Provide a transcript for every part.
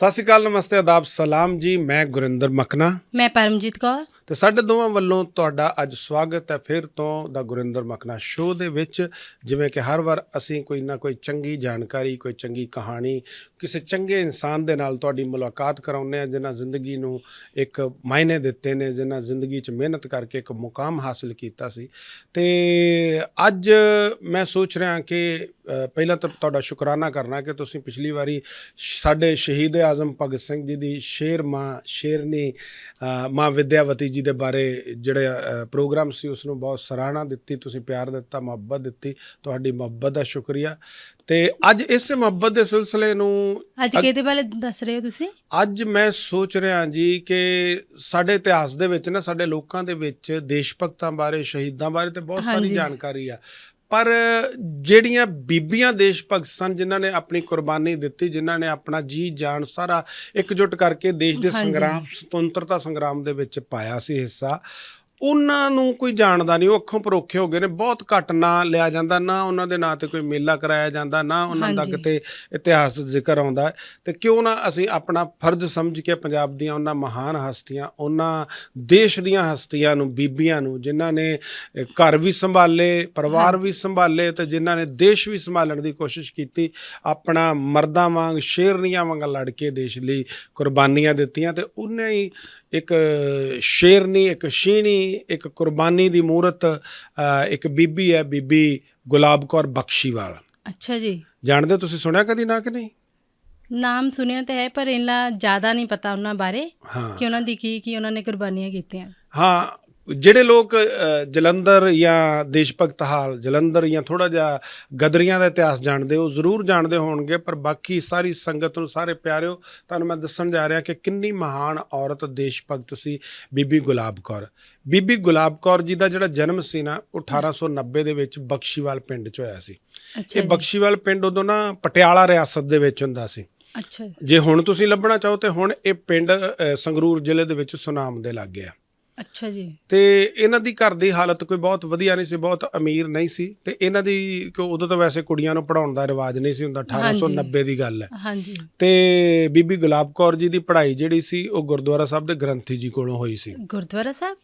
ਸਤਿ ਸ਼੍ਰੀ ਅਕਾਲ ਨਮਸਤੇ ਆਦਾਬ ਸਲਾਮ ਜੀ। ਮੈਂ ਗੁਰਿੰਦਰ ਮਖਨਾ ਮੈਂ ਪਰਮਜੀਤ ਕੌਰ। ਤੇ ਸਾਡੇ ਦੋਵਾਂ ਵੱਲੋਂ ਤੁਹਾਡਾ ਅੱਜ ਸਵਾਗਤ ਹੈ ਫਿਰ ਤੋਂ ਦਾ ਗੁਰਿੰਦਰ ਮਖਨਾ ਸ਼ੋਅ ਦੇ ਵਿੱਚ ਜਿਵੇਂ ਕਿ ਹਰ ਵਾਰ ਅਸੀਂ ਕੋਈ ਨਾ ਕੋਈ ਚੰਗੀ ਜਾਣਕਾਰੀ ਕੋਈ ਚੰਗੀ ਕਹਾਣੀ ਕਿਸੇ ਚੰਗੇ ਇਨਸਾਨ ਦੇ ਨਾਲ ਤੁਹਾਡੀ ਮੁਲਾਕਾਤ ਕਰਾਉਂਦੇ ਆ ਜਿਨ੍ਹਾਂ ਜ਼ਿੰਦਗੀ ਨੂੰ ਇੱਕ ਮਾਇਨੇ ਦਿੱਤੇ ਨੇ ਜਿਨ੍ਹਾਂ ਜ਼ਿੰਦਗੀ 'ਚ ਮਿਹਨਤ ਕਰਕੇ ਇੱਕ ਮੁਕਾਮ ਹਾਸਲ ਕੀਤਾ ਸੀ। ਤੇ ਅੱਜ ਮੈਂ ਸੋਚ ਰਿਹਾ ਕਿ ਪਹਿਲਾਂ ਤਾਂ ਤੁਹਾਡਾ ਸ਼ੁਕਰਾਨਾ ਕਰਨਾ ਕਿ ਤੁਸੀਂ ਪਿਛਲੀ ਵਾਰੀ ਸਾਡੇ ਸ਼ਹੀਦ ਆਜ਼ਮ ਭਗਤ ਸਿੰਘ ਜੀ ਦੀ ਸ਼ੇਰ ਮਾਂ ਸ਼ੇਰਨੀ ਅ, ਮਾਂ ਵਿਦਿਆਵਤੀ ਜੀ ਦੇ ਬਾਰੇ ਜਿਹੜੇ ਪ੍ਰੋਗਰਾਮ ਸੀ ਉਸ ਨੂੰ ਬਹੁਤ ਸਰਾਹਨਾ ਦਿੱਤੀ ਤੁਸੀਂ ਪਿਆਰ ਦਿੱਤਾ ਮੁਹੱਬਤ ਦਿੱਤੀ ਤੁਹਾਡੀ ਮੁਹੱਬਤ ਦਾ ਸ਼ੁਕਰੀਆ। ਤੇ ਅੱਜ ਇਸੇ ਮੁਹੱਬਤ ਦੇ ਸਿਲਸਿਲੇ ਨੂੰ ਅੱਜ ਕਿਹਦੇ ਬਾਰੇ ਦੱਸ ਰਹੇ ਹੋ ਤੁਸੀਂ? ਅੱਜ ਮੈਂ ਸੋਚ ਰਿਹਾ ਜੀ ਕਿ ਸਾਡੇ ਇਤਿਹਾਸ ਦੇ ਵਿੱਚ ਨਾ ਸਾਡੇ ਲੋਕਾਂ ਦੇ ਵਿੱਚ ਦੇਸ਼ ਭਗਤਾਂ ਬਾਰੇ ਸ਼ਹੀਦਾਂ ਬਾਰੇ ਤੇ ਬਹੁਤ ਸਾਰੀ। ਜਾਣਕਾਰੀ ਆ। ਪਰ ਜਿਹੜੀਆਂ ਬੀਬੀਆਂ ਦੇਸ਼ ਭਗਤ ਸਨ ਜਿਨ੍ਹਾਂ ਨੇ ਆਪਣੀ ਕੁਰਬਾਨੀ ਦਿੱਤੀ ਜਿਨ੍ਹਾਂ ਨੇ ਆਪਣਾ ਜੀ ਜਾਨ ਸਾਰਾ ਇਕਜੁੱਟ ਕਰਕੇ ਦੇਸ਼ ਦੇ। ਸੰਗਰਾਮ ਸੁਤੰਤਰਤਾ ਸੰਗਰਾਮ ਦੇ ਵਿੱਚ ਪਾਇਆ ਸੀ ਹਿੱਸਾ ਉਹਨਾਂ ਨੂੰ ਕੋਈ ਜਾਣਦਾ ਨਹੀਂ ਉਹ ਅੱਖੋਂ ਪਰੋਖੇ ਹੋ ਗਏ ਨੇ ਬਹੁਤ ਘੱਟ ਨਾਂ ਲਿਆ ਜਾਂਦਾ ਨਾ ਉਹਨਾਂ ਦੇ ਨਾਂ ਤੇ ਕੋਈ ਮੇਲਾ ਕਰਾਇਆ ਜਾਂਦਾ ਨਾ ਉਹਨਾਂ ਦਾ ਹਾਂਜੀ। ਕਿਤੇ ਇਤਿਹਾਸ ਜ਼ਿਕਰ ਆਉਂਦਾ ਹੈ ਤੇ ਕਿਉਂ ਨਾ ਅਸੀਂ ਆਪਣਾ ਫਰਜ਼ ਸਮਝ ਕੇ ਪੰਜਾਬ ਦੀਆਂ ਉਹਨਾਂ ਮਹਾਨ ਹਸਤੀਆਂ ਉਹਨਾਂ ਦੇਸ਼ ਦੀਆਂ ਹਸਤੀਆਂ ਨੂੰ ਬੀਬੀਆਂ ਨੂੰ ਜਿਨ੍ਹਾਂ ਨੇ ਅ, ਘਰ ਵੀ ਸੰਭਾਲੇ ਪਰਿਵਾਰ। ਵੀ ਸੰਭਾਲੇ ਤੇ ਜਿਨ੍ਹਾਂ ਨੇ ਦੇਸ਼ ਵੀ ਸੰਭਾਲਣ ਦੀ ਕੋਸ਼ਿਸ਼ ਕੀਤੀ ਆਪਣਾ ਮਰਦਾਂ ਵਾਂਗ ਸ਼ੇਰਨੀਆਂ ਵਾਂਗ ਲੜ ਕੇ ਦੇਸ਼ ਲਈ ਕੁਰਬਾਨੀਆਂ ਦਿੱਤੀਆਂ ਤੇ ਉਹਨੇ ਹੀ ਇੱਕ ਸ਼ੇਰਨੀ ਇੱਕ ਸ਼ੀਣੀ ਇੱਕ ਕੁਰਬਾਨੀ ਦੀ ਮੂਰਤ ਇੱਕ ਬੀਬੀ ਹੈ ਬੀਬੀ ਗੁਲਾਬ ਕੌਰ ਬਖਸ਼ੀਵਾਲ। ਅੱਛਾ ਜੀ। ਜਾਣਦੇ ਹੋ ਤੁਸੀਂ ਸੁਣਿਆ ਕਦੀ ਨਾ ਕਿ ਨਹੀਂ? ਨਾਮ ਸੁਣਿਆ ਤਾਂ ਹੈ ਪਰ ਇੰਨਾ ਜ਼ਿਆਦਾ ਨਹੀਂ ਪਤਾ ਉਹਨਾਂ ਬਾਰੇ ਕਿ ਉਹਨਾਂ ਦੀ ਕੀ ਕੀ ਉਹਨਾਂ ਨੇ ਕੁਰਬਾਨੀਆਂ ਕੀਤੀਆਂ। ਹਾਂ ਜਿਹੜੇ ਲੋਕ ਜਲੰਧਰ ਜਾਂ ਦੇਸ਼ ਭਗਤ ਹਾਲ ਜਲੰਧਰ ਜਾਂ ਥੋੜਾ ਜਿਹਾ ਗਦਰੀਆਂ ਦਾ ਇਤਿਹਾਸ ਜਾਣਦੇ ਹੋ ਜ਼ਰੂਰ ਜਾਣਦੇ ਹੋਣਗੇ ਪਰ ਬਾਕੀ ਸਾਰੀ ਸੰਗਤ ਨੂੰ ਸਾਰੇ ਪਿਆਰਿਓ ਤੁਹਾਨੂੰ ਮੈਂ ਦੱਸਣ ਜਾ ਰਿਹਾ ਕਿ ਕਿੰਨੀ ਮਹਾਨ ਔਰਤ ਦੇਸ਼ ਭਗਤ ਸੀ ਬੀਬੀ ਗੁਲਾਬ ਕੌਰ। ਬੀਬੀ ਗੁਲਾਬ ਕੌਰ ਜੀ ਦਾ ਜਿਹੜਾ ਜਨਮ ਸੀ ਨਾ ਉਹ 1890 ਦੇ ਵਿੱਚ ਬਖਸ਼ੀਵਾਲ ਪਿੰਡ 'ਚ ਹੋਇਆ ਸੀ। ਇਹ ਬਖਸ਼ੀਵਾਲ ਪਿੰਡ ਉਦੋਂ ਨਾ ਪਟਿਆਲਾ ਰਿਆਸਤ ਦੇ ਵਿੱਚ ਹੁੰਦਾ ਸੀ। ਅੱਛਾ ਜੀ, ਹੁਣ ਤੁਸੀਂ ਲੱਭਣਾ ਚਾਹੋ ਤੇ ਹੁਣ ਇਹ ਪਿੰਡ ਸੰਗਰੂਰ ਜ਼ਿਲ੍ਹੇ ਦੇ ਵਿੱਚ ਸੁਨਾਮ ਦੇ ਲਾਗੇ ਆ। ਅੱਛਾ ਜੀ। ਤੇ ਇਹਨਾਂ ਦੀ ਘਰ ਦੀ ਹਾਲਤ ਕੋਈ ਬਹੁਤ ਵਧੀਆ ਨਹੀਂ ਸੀ ਬਹੁਤ ਅਮੀਰ ਨਹੀਂ ਸੀ। ਤੇ ਇਹਨਾਂ ਦੀ ਕਿ ਉਦੋਂ ਤਾਂ ਵੈਸੇ ਕੁੜੀਆਂ ਨੂੰ ਪੜਾਉਣ ਦਾ ਰਿਵਾਜ ਨਹੀਂ ਸੀ ਹੁੰਦਾ 1890 ਦੀ ਗੱਲ ਹੈ। ਹਾਂਜੀ। ਤੇ ਬੀਬੀ ਗੁਲਾਬ ਕੌਰ ਜੀ ਦੀ ਪੜ੍ਹਾਈ ਜਿਹੜੀ ਸੀ ਉਹ ਗੁਰਦੁਆਰਾ ਸਾਹਿਬ ਦੇ ਗ੍ਰੰਥੀ ਜੀ ਕੋਲੋਂ ਹੋਈ ਸੀ। ਗੁਰਦੁਆਰਾ ਸਾਹਿਬ?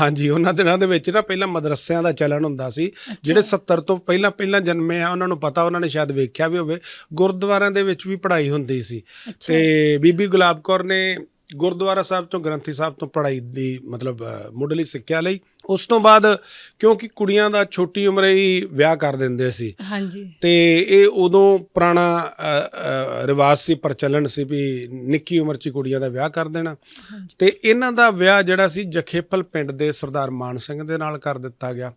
ਹਾਂਜੀ ਉਹਨਾਂ ਦਿਨਾਂ ਦੇ ਵਿੱਚ ਨਾ ਪਹਿਲਾਂ ਮਦਰਸਿਆਂ ਦਾ ਚੱਲਣ ਹੁੰਦਾ ਸੀ। ਜਿਹੜੇ 70 ਤੋਂ ਪਹਿਲਾਂ ਪਹਿਲਾਂ ਜਨਮੇ ਆ ਉਹਨਾਂ ਨੂੰ ਪਤਾ ਉਹਨਾਂ ਨੇ ਸ਼ਾਇਦ ਵੇਖਿਆ ਵੀ ਹੋਵੇ ਗੁਰਦੁਆਰਿਆਂ ਦੇ ਵਿੱਚ ਵੀ ਪੜ੍ਹਾਈ ਹੁੰਦੀ ਸੀ। ਤੇ ਬੀਬੀ ਗੁਲਾਬ ਕੌਰ ਨੇ ਗੁਰਦੁਆਰਾ ਸਾਹਿਬ ਤੋਂ ਗ੍ਰੰਥੀ ਸਾਹਿਬ ਤੋਂ ਪੜ੍ਹਾਈ ਦੀ ਮਤਲਬ ਮੁੱਢਲੀ ਸਿੱਖਿਆ ਲਈ। ਉਸ ਤੋਂ ਬਾਅਦ ਕਿਉਂਕਿ ਕੁੜੀਆਂ ਦਾ ਛੋਟੀ ਉਮਰੇ ਹੀ ਵਿਆਹ ਕਰ ਦਿੰਦੇ ਸੀ। ਹਾਂਜੀ। ਤੇ ਇਹ ਉਦੋਂ ਪੁਰਾਣਾ ਰਿਵਾਜ ਸੀ ਪ੍ਰਚਲਨ ਸੀ ਵੀ ਨਿੱਕੀ ਉਮਰ 'ਚ ਕੁੜੀਆਂ ਦਾ ਵਿਆਹ ਕਰ ਦੇਣਾ। ਤੇ ਇਹਨਾਂ ਦਾ ਵਿਆਹ ਜਿਹੜਾ ਸੀ ਜਖੇਪਲ ਪਿੰਡ ਦੇ ਸਰਦਾਰ ਮਾਨ ਸਿੰਘ ਦੇ ਨਾਲ ਕਰ ਦਿੱਤਾ ਗਿਆ।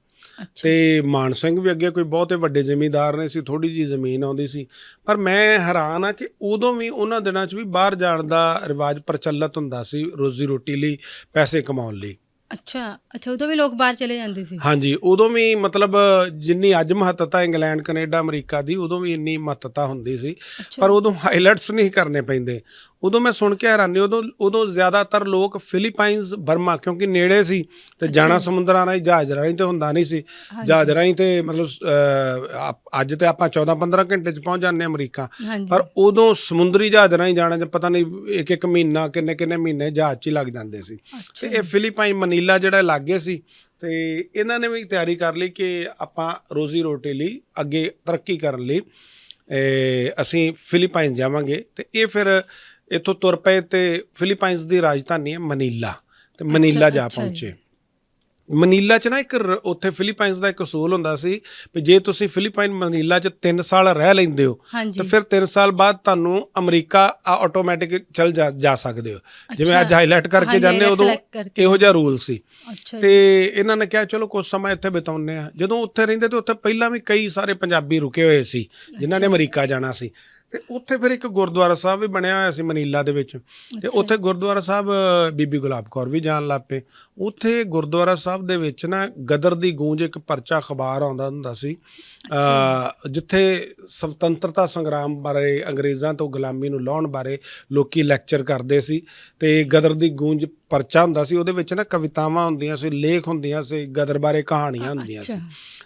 ਤੇ ਮਾਨ ਸਿੰਘ ਵੀ ਅੱਗੇ ਕੋਈ ਬਹੁਤੇ ਵੱਡੇ ਜ਼ਿਮੀਂਦਾਰ ਨੇ ਸੀ ਥੋੜੀ ਜੀ ਜ਼ਮੀਨ ਆਉਂਦੀ ਸੀ। ਪਰ ਮੈਂ ਹੈਰਾਨ ਆ ਕਿ ਉਦੋਂ ਵੀ ਉਹਨਾਂ ਦਿਨਾਂ 'ਚ ਵੀ ਬਾਹਰ ਜਾਣ ਦਾ ਰਿਵਾਜ ਪ੍ਰਚਲਿਤ ਹੁੰਦਾ ਸੀ ਰੋਜ਼ੀ ਰੋਟੀ ਲਈ ਪੈਸੇ ਕਮਾਉਣ ਲਈ। ਅੱਛਾ ਅੱਛਾ ਉਦੋਂ ਵੀ ਲੋਕ ਬਾਹਰ ਚਲੇ ਜਾਂਦੇ ਸੀ। ਹਾਂਜੀ ਉਦੋਂ ਵੀ ਮਤਲਬ ਜਿੰਨੀ ਅੱਜ ਮਹੱਤਤਾ ਇੰਗਲੈਂਡ ਕੈਨੇਡਾ ਅਮਰੀਕਾ ਦੀ ਉਦੋਂ ਵੀ ਇੰਨੀ ਮਹੱਤਤਾ ਹੁੰਦੀ ਸੀ। ਪਰ ਉਦੋਂ ਹਾਈਲਾਈਟਸ ਨਹੀਂ ਕਰਨੇ ਪੈਂਦੇ। ਉਦੋਂ ਮੈਂ ਸੁਣ ਕੇ ਹੈਰਾਨੀ ਉਦੋਂ ਉਦੋਂ ਜ਼ਿਆਦਾਤਰ ਲੋਕ ਫਿਲੀਪਾਈਨਸ ਬਰਮਾ ਕਿਉਂਕਿ ਨੇੜੇ ਸੀ ਤੇ ਜਾਣਾ। ਸਮੁੰਦਰਾਂ ਰਾਹੀਂ ਜਹਾਜ਼ ਰਾਹੀਂ ਤੇ ਹੁੰਦਾ ਨਹੀਂ ਸੀ। ਹਾਂਜੀ, ਜਹਾਜ਼ ਰਾਹੀਂ ਤੇ ਮਤਲਬ ਅੱਜ ਤੇ ਆਪਾਂ 14-15 ਘੰਟੇ ਚ ਪਹੁੰਚ ਜਾਂਦੇ ਅਮਰੀਕਾ। ਪਰ ਉਦੋਂ ਸਮੁੰਦਰੀ ਜਹਾਜ਼ ਰਾਹੀਂ ਜਾਣਾ ਤੇ ਪਤਾ ਨਹੀਂ ਇੱਕ ਇੱਕ ਮਹੀਨਾ ਕਿੰਨੇ ਕਿੰਨੇ ਮਹੀਨੇ ਜਹਾਜ਼ 'ਚ ਹੀ ਲੱਗ ਜਾਂਦੇ ਸੀ। ਤੇ ਇਹ ਫਿਲੀਪਾਈਨ ਮਨੀਲਾ ਜਿਹੜਾ ਲਾਗੇ ਸੀ ਤੇ ਇਹਨਾਂ ਨੇ ਵੀ ਤਿਆਰੀ ਕਰ ਲਈ ਕਿ ਆਪਾਂ ਰੋਜ਼ੀ ਰੋਟੀ ਲਈ ਅੱਗੇ ਤਰੱਕੀ ਕਰਨ ਲਈ ਅਸੀਂ ਫਿਲੀਪਾਈਨ ਜਾਵਾਂਗੇ। ਤੇ ਇਹ ਫਿਰ ਇੱਥੋਂ ਤੁਰ ਪਏ ਤੇ ਫਿਲੀਪਾਈਨਸ ਦੀ ਰਾਜਧਾਨੀ ਹੈ ਮਨੀਲਾ ਤੇ ਮਨੀਲਾ ਜਾ। ਪਹੁੰਚੇ ਮਨੀਲਾ ਚ ਨਾ ਇੱਕ ਉੱਥੇ ਫਿਲੀਪਾਈਨਸ ਦਾ ਇੱਕ ਅਸੂਲ ਹੁੰਦਾ ਸੀ ਵੀ ਜੇ ਤੁਸੀਂ ਫਿਲੀਪਾਈਨ ਮਨੀਲਾ ਚ 3 ਸਾਲ ਰਹਿ ਲੈਂਦੇ ਹੋ ਤੇ ਫਿਰ 3 ਸਾਲ ਬਾਅਦ ਤੁਹਾਨੂੰ ਅਮਰੀਕਾ ਆਟੋਮੈਟਿਕ ਚਲ ਜਾ ਸਕਦੇ ਹੋ ਜਿਵੇਂ ਅੱਜ। ਹਾਈਲਾਈਟ ਕਰਕੇ ਜਾਂਦੇ ਉਦੋਂ। ਇਹੋ ਜਿਹਾ ਰੂਲ ਸੀ ਤੇ ਇਹਨਾਂ ਨੇ ਕਿਹਾ ਚਲੋ ਕੁਝ ਸਮਾਂ ਇੱਥੇ ਬਿਤਾਉਂਦੇ ਆ ਜਦੋਂ ਉੱਥੇ ਰਹਿੰਦੇ ਤੇ ਉੱਥੇ ਪਹਿਲਾਂ ਵੀ ਕਈ ਸਾਰੇ ਪੰਜਾਬੀ ਰੁਕੇ ਹੋਏ ਸੀ ਜਿਨ੍ਹਾਂ ਨੇ। ਅਮਰੀਕਾ ਜਾਣਾ ਸੀ ਤੇ ਉੱਥੇ ਫਿਰ ਇੱਕ ਗੁਰਦੁਆਰਾ ਸਾਹਿਬ ਵੀ ਬਣਿਆ ਹੋਇਆ ਸੀ ਮਨੀਲਾ ਦੇ ਵਿੱਚ। ਤੇ। ਉੱਥੇ ਗੁਰਦੁਆਰਾ ਸਾਹਿਬ ਬੀਬੀ ਗੁਲਾਬ ਕੌਰ ਵੀ ਜਾਣ ਲੱਗ ਪਏ। ਉੱਥੇ ਗੁਰਦੁਆਰਾ ਸਾਹਿਬ ਦੇ ਵਿੱਚ ਨਾ ਗਦਰ ਦੀ ਗੂੰਜ ਇੱਕ ਪਰਚਾ ਅਖਬਾਰ ਆਉਂਦਾ ਹੁੰਦਾ ਸੀ। ਜਿੱਥੇ ਸੁਤੰਤਰਤਾ ਸੰਗਰਾਮ ਬਾਰੇ ਅੰਗਰੇਜ਼ਾਂ ਤੋਂ ਗੁਲਾਮੀ ਨੂੰ ਲਾਉਣ ਬਾਰੇ ਲੋਕੀ ਲੈਕਚਰ ਕਰਦੇ ਸੀ। ਤੇ ਗਦਰ ਦੀ ਗੂੰਜ ਪਰਚਾ ਹੁੰਦਾ ਸੀ ਉਹਦੇ ਵਿੱਚ ਨਾ ਕਵਿਤਾਵਾਂ ਹੁੰਦੀਆਂ ਸੀ ਲੇਖ ਹੁੰਦੀਆਂ ਸੀ ਗਦਰ ਬਾਰੇ ਕਹਾਣੀਆਂ ਹੁੰਦੀਆਂ ਸੀ।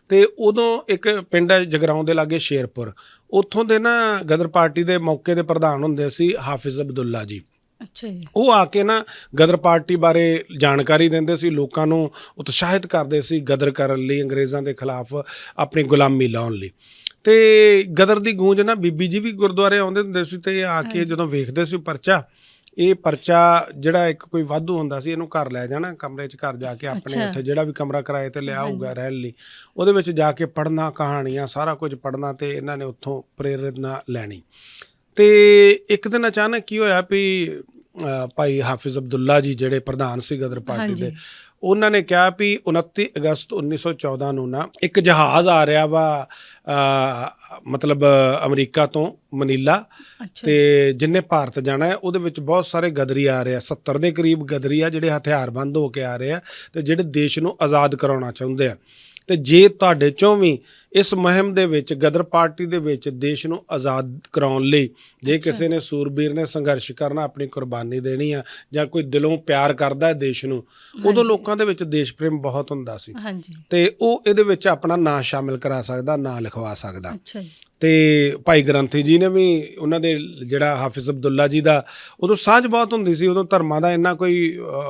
ਤੇ ਉਦੋਂ ਇੱਕ ਪਿੰਡ ਹੈ ਜਗਰਾਉਂ ਦੇ ਲਾਗੇ ਸ਼ੇਰਪੁਰ। ਉੱਥੋਂ ਦੇ ਨਾ ਗਦਰ ਪਾਰਟੀ ਦੇ ਮੌਕੇ ਦੇ ਪ੍ਰਧਾਨ ਹੁੰਦੇ ਸੀ ਹਾਫਿਜ਼ ਅਬਦੁੱਲਾ ਜੀ। ਅੱਛਾ ਜੀ। ਉਹ ਆ ਕੇ ਨਾ ਗਦਰ ਪਾਰਟੀ ਬਾਰੇ ਜਾਣਕਾਰੀ ਦਿੰਦੇ ਸੀ ਲੋਕਾਂ ਨੂੰ ਉਤਸ਼ਾਹਿਤ ਕਰਦੇ ਸੀ ਗਦਰ ਕਰਨ ਲਈ ਅੰਗਰੇਜ਼ਾਂ ਦੇ ਖਿਲਾਫ ਆਪਣੀ ਗੁਲਾਮੀ ਲਾਉਣ ਲਈ। ਤੇ ਗਦਰ ਦੀ ਗੂੰਜ ਨਾ ਬੀਬੀ ਜੀ ਵੀ ਗੁਰਦੁਆਰੇ ਆਉਂਦੇ ਹੁੰਦੇ ਸੀ ਤੇ ਆ ਕੇ। ਜਦੋਂ ਵੇਖਦੇ ਸੀ ਪਰਚਾ ਇਹ ਪਰਚਾ ਜਿਹੜਾ ਇੱਕ ਕੋਈ ਵਾਧੂ ਹੁੰਦਾ ਸੀ ਇਹਨੂੰ ਘਰ ਲੈ ਜਾਣਾ ਕਮਰੇ 'ਚ ਘਰ ਜਾ ਕੇ ਆਪਣੇ। ਉੱਥੇ ਜਿਹੜਾ ਵੀ ਕਮਰਾ ਕਿਰਾਏ ਤੇ ਲਿਆ ਹੋਊਗਾ। ਰਹਿਣ ਲਈ ਉਹਦੇ ਵਿੱਚ ਜਾ ਕੇ ਪੜ੍ਹਨਾ ਕਹਾਣੀਆਂ ਸਾਰਾ ਕੁਝ ਪੜ੍ਹਨਾ ਤੇ ਇਹਨਾਂ ਨੇ ਉੱਥੋਂ ਪ੍ਰੇਰਨਾ ਲੈਣੀ ਤੇ ਇੱਕ ਦਿਨ ਅਚਾਨਕ ਕੀ ਹੋਇਆ ਵੀ ਭਾਈ ਹਾਫਿਜ਼ ਅਬਦੁੱਲਾ ਜੀ ਜਿਹੜੇ ਪ੍ਰਧਾਨ ਸੀ ਗਦਰ ਪਾਰਟੀ ਦੇ ਉਹਨਾਂ ਨੇ ਕਿਹਾ ਵੀ 29 ਅਗਸਤ 1914 ਨੂੰ ਨਾ ਇੱਕ ਜਹਾਜ਼ ਆ ਰਿਹਾ ਵਾ ਮਤਲਬ ਅਮਰੀਕਾ ਤੋਂ ਮਨੀਲਾ ਤੇ ਜਿੰਨੇ ਭਾਰਤ ਜਾਣਾ ਹੈ ਉਹਦੇ ਵਿੱਚ ਬਹੁਤ ਸਾਰੇ ਗਦਰੀ ਆ ਰਹੇ ਆ 70 ਦੇ ਕਰੀਬ ਗਦਰੀ ਆ ਜਿਹੜੇ ਹਥਿਆਰਬੰਦ ਹੋ ਕੇ ਆ ਰਹੇ ਆ ਤੇ ਜਿਹੜੇ ਦੇਸ਼ ਨੂੰ ਆਜ਼ਾਦ ਕਰਾਉਣਾ ਚਾਹੁੰਦੇ ਆ। ਤੇ ਜੇ ਤੁਹਾਡੇ ਚੋਂ ਵੀ ਇਸ ਮੁਹਿੰਮ ਦੇ ਵਿੱਚ ਗਦਰ ਪਾਰਟੀ ਦੇ ਵਿੱਚ ਦੇਸ਼ ਨੂੰ ਆਜ਼ਾਦ ਕਰਾਉਣ ਲਈ ਜੇ। ਕਿਸੇ ਨੇ ਸੂਰਬੀਰ ਨੇ ਸੰਘਰਸ਼ ਕਰਨਾ ਆਪਣੀ ਕੁਰਬਾਨੀ ਦੇਣੀ ਆ ਜਾਂ ਕੋਈ ਦਿਲੋਂ ਪਿਆਰ ਕਰਦਾ ਹੈ ਦੇਸ਼ ਨੂੰ ਉਦੋਂ। ਲੋਕਾਂ ਦੇ ਵਿੱਚ ਦੇਸ਼ ਪ੍ਰੇਮ ਬਹੁਤ ਹੁੰਦਾ ਸੀ ਤੇ ਉਹ ਇਹਦੇ ਵਿੱਚ ਆਪਣਾ ਨਾਂ ਸ਼ਾਮਿਲ ਕਰਾ ਸਕਦਾ ਨਾਂ ਲਿਖਵਾ ਸਕਦਾ ਅੱਛਾ ਜੀ ਤੇ ਭਾਈ ਗ੍ਰੰਥੀ ਜੀ ਨੇ ਵੀ ਉਹਨਾਂ ਦੇ ਜਿਹੜਾ ਹਾਫਿਜ਼ ਅਬਦੁੱਲਾ ਜੀ ਦਾ ਉਦੋਂ ਸਾਂਝ ਬਹੁਤ ਹੁੰਦੀ ਸੀ ਉਦੋਂ ਧਰਮਾਂ ਦਾ ਇੰਨਾ ਕੋਈ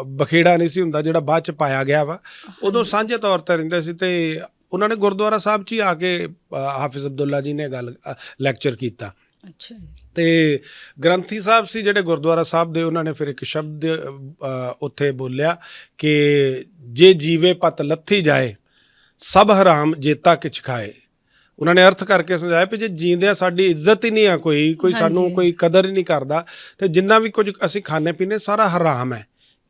ਬਖੇੜਾ ਨਹੀਂ ਸੀ ਹੁੰਦਾ ਜਿਹੜਾ ਬਾਅਦ ਚ ਪਾਇਆ ਗਿਆ ਵਾ। ਉਦੋਂ ਸਾਂਝੇ ਤੌਰ ਤੇ ਰਹਿੰਦੇ ਸੀ ਤੇ ਉਹਨਾਂ ਨੇ ਗੁਰਦੁਆਰਾ ਸਾਹਿਬ 'ਚ ਹੀ ਆ ਕੇ ਹਾਫਿਜ਼ ਅਬਦੁੱਲਾ ਜੀ ਨੇ ਗੱਲ ਲੈਕਚਰ ਕੀਤਾ। ਅੱਛਾ ਤੇ ਗ੍ਰੰਥੀ ਸਾਹਿਬ ਸੀ ਜਿਹੜੇ ਗੁਰਦੁਆਰਾ ਸਾਹਿਬ ਦੇ ਉਹਨਾਂ ਨੇ ਫਿਰ ਇੱਕ ਸ਼ਬਦ ਉੱਥੇ ਬੋਲਿਆ ਕਿ ਜੇ ਜੀਵੇ ਪਤ ਲੱਥੀ ਜਾਏ ਸਭ ਹਰਾਮ ਜੇਤਾ ਕਿਛ ਖਾਏ। ਉਹਨਾਂ ਨੇ ਅਰਥ ਕਰਕੇ ਸਮਝਾਇਆ ਵੀ ਜੇ ਜੀਂਦਿਆਂ ਸਾਡੀ ਇੱਜ਼ਤ ਹੀ ਨਹੀਂ ਆ ਕੋਈ ਕੋਈ ਸਾਨੂੰ। ਕੋਈ ਕਦਰ ਹੀ ਨਹੀਂ ਕਰਦਾ ਤੇ ਜਿੰਨਾ ਵੀ ਕੁਝ ਅਸੀਂ ਖਾਣੇ ਪੀਣੇ ਸਾਰਾ ਹਰਾਮ ਹੈ।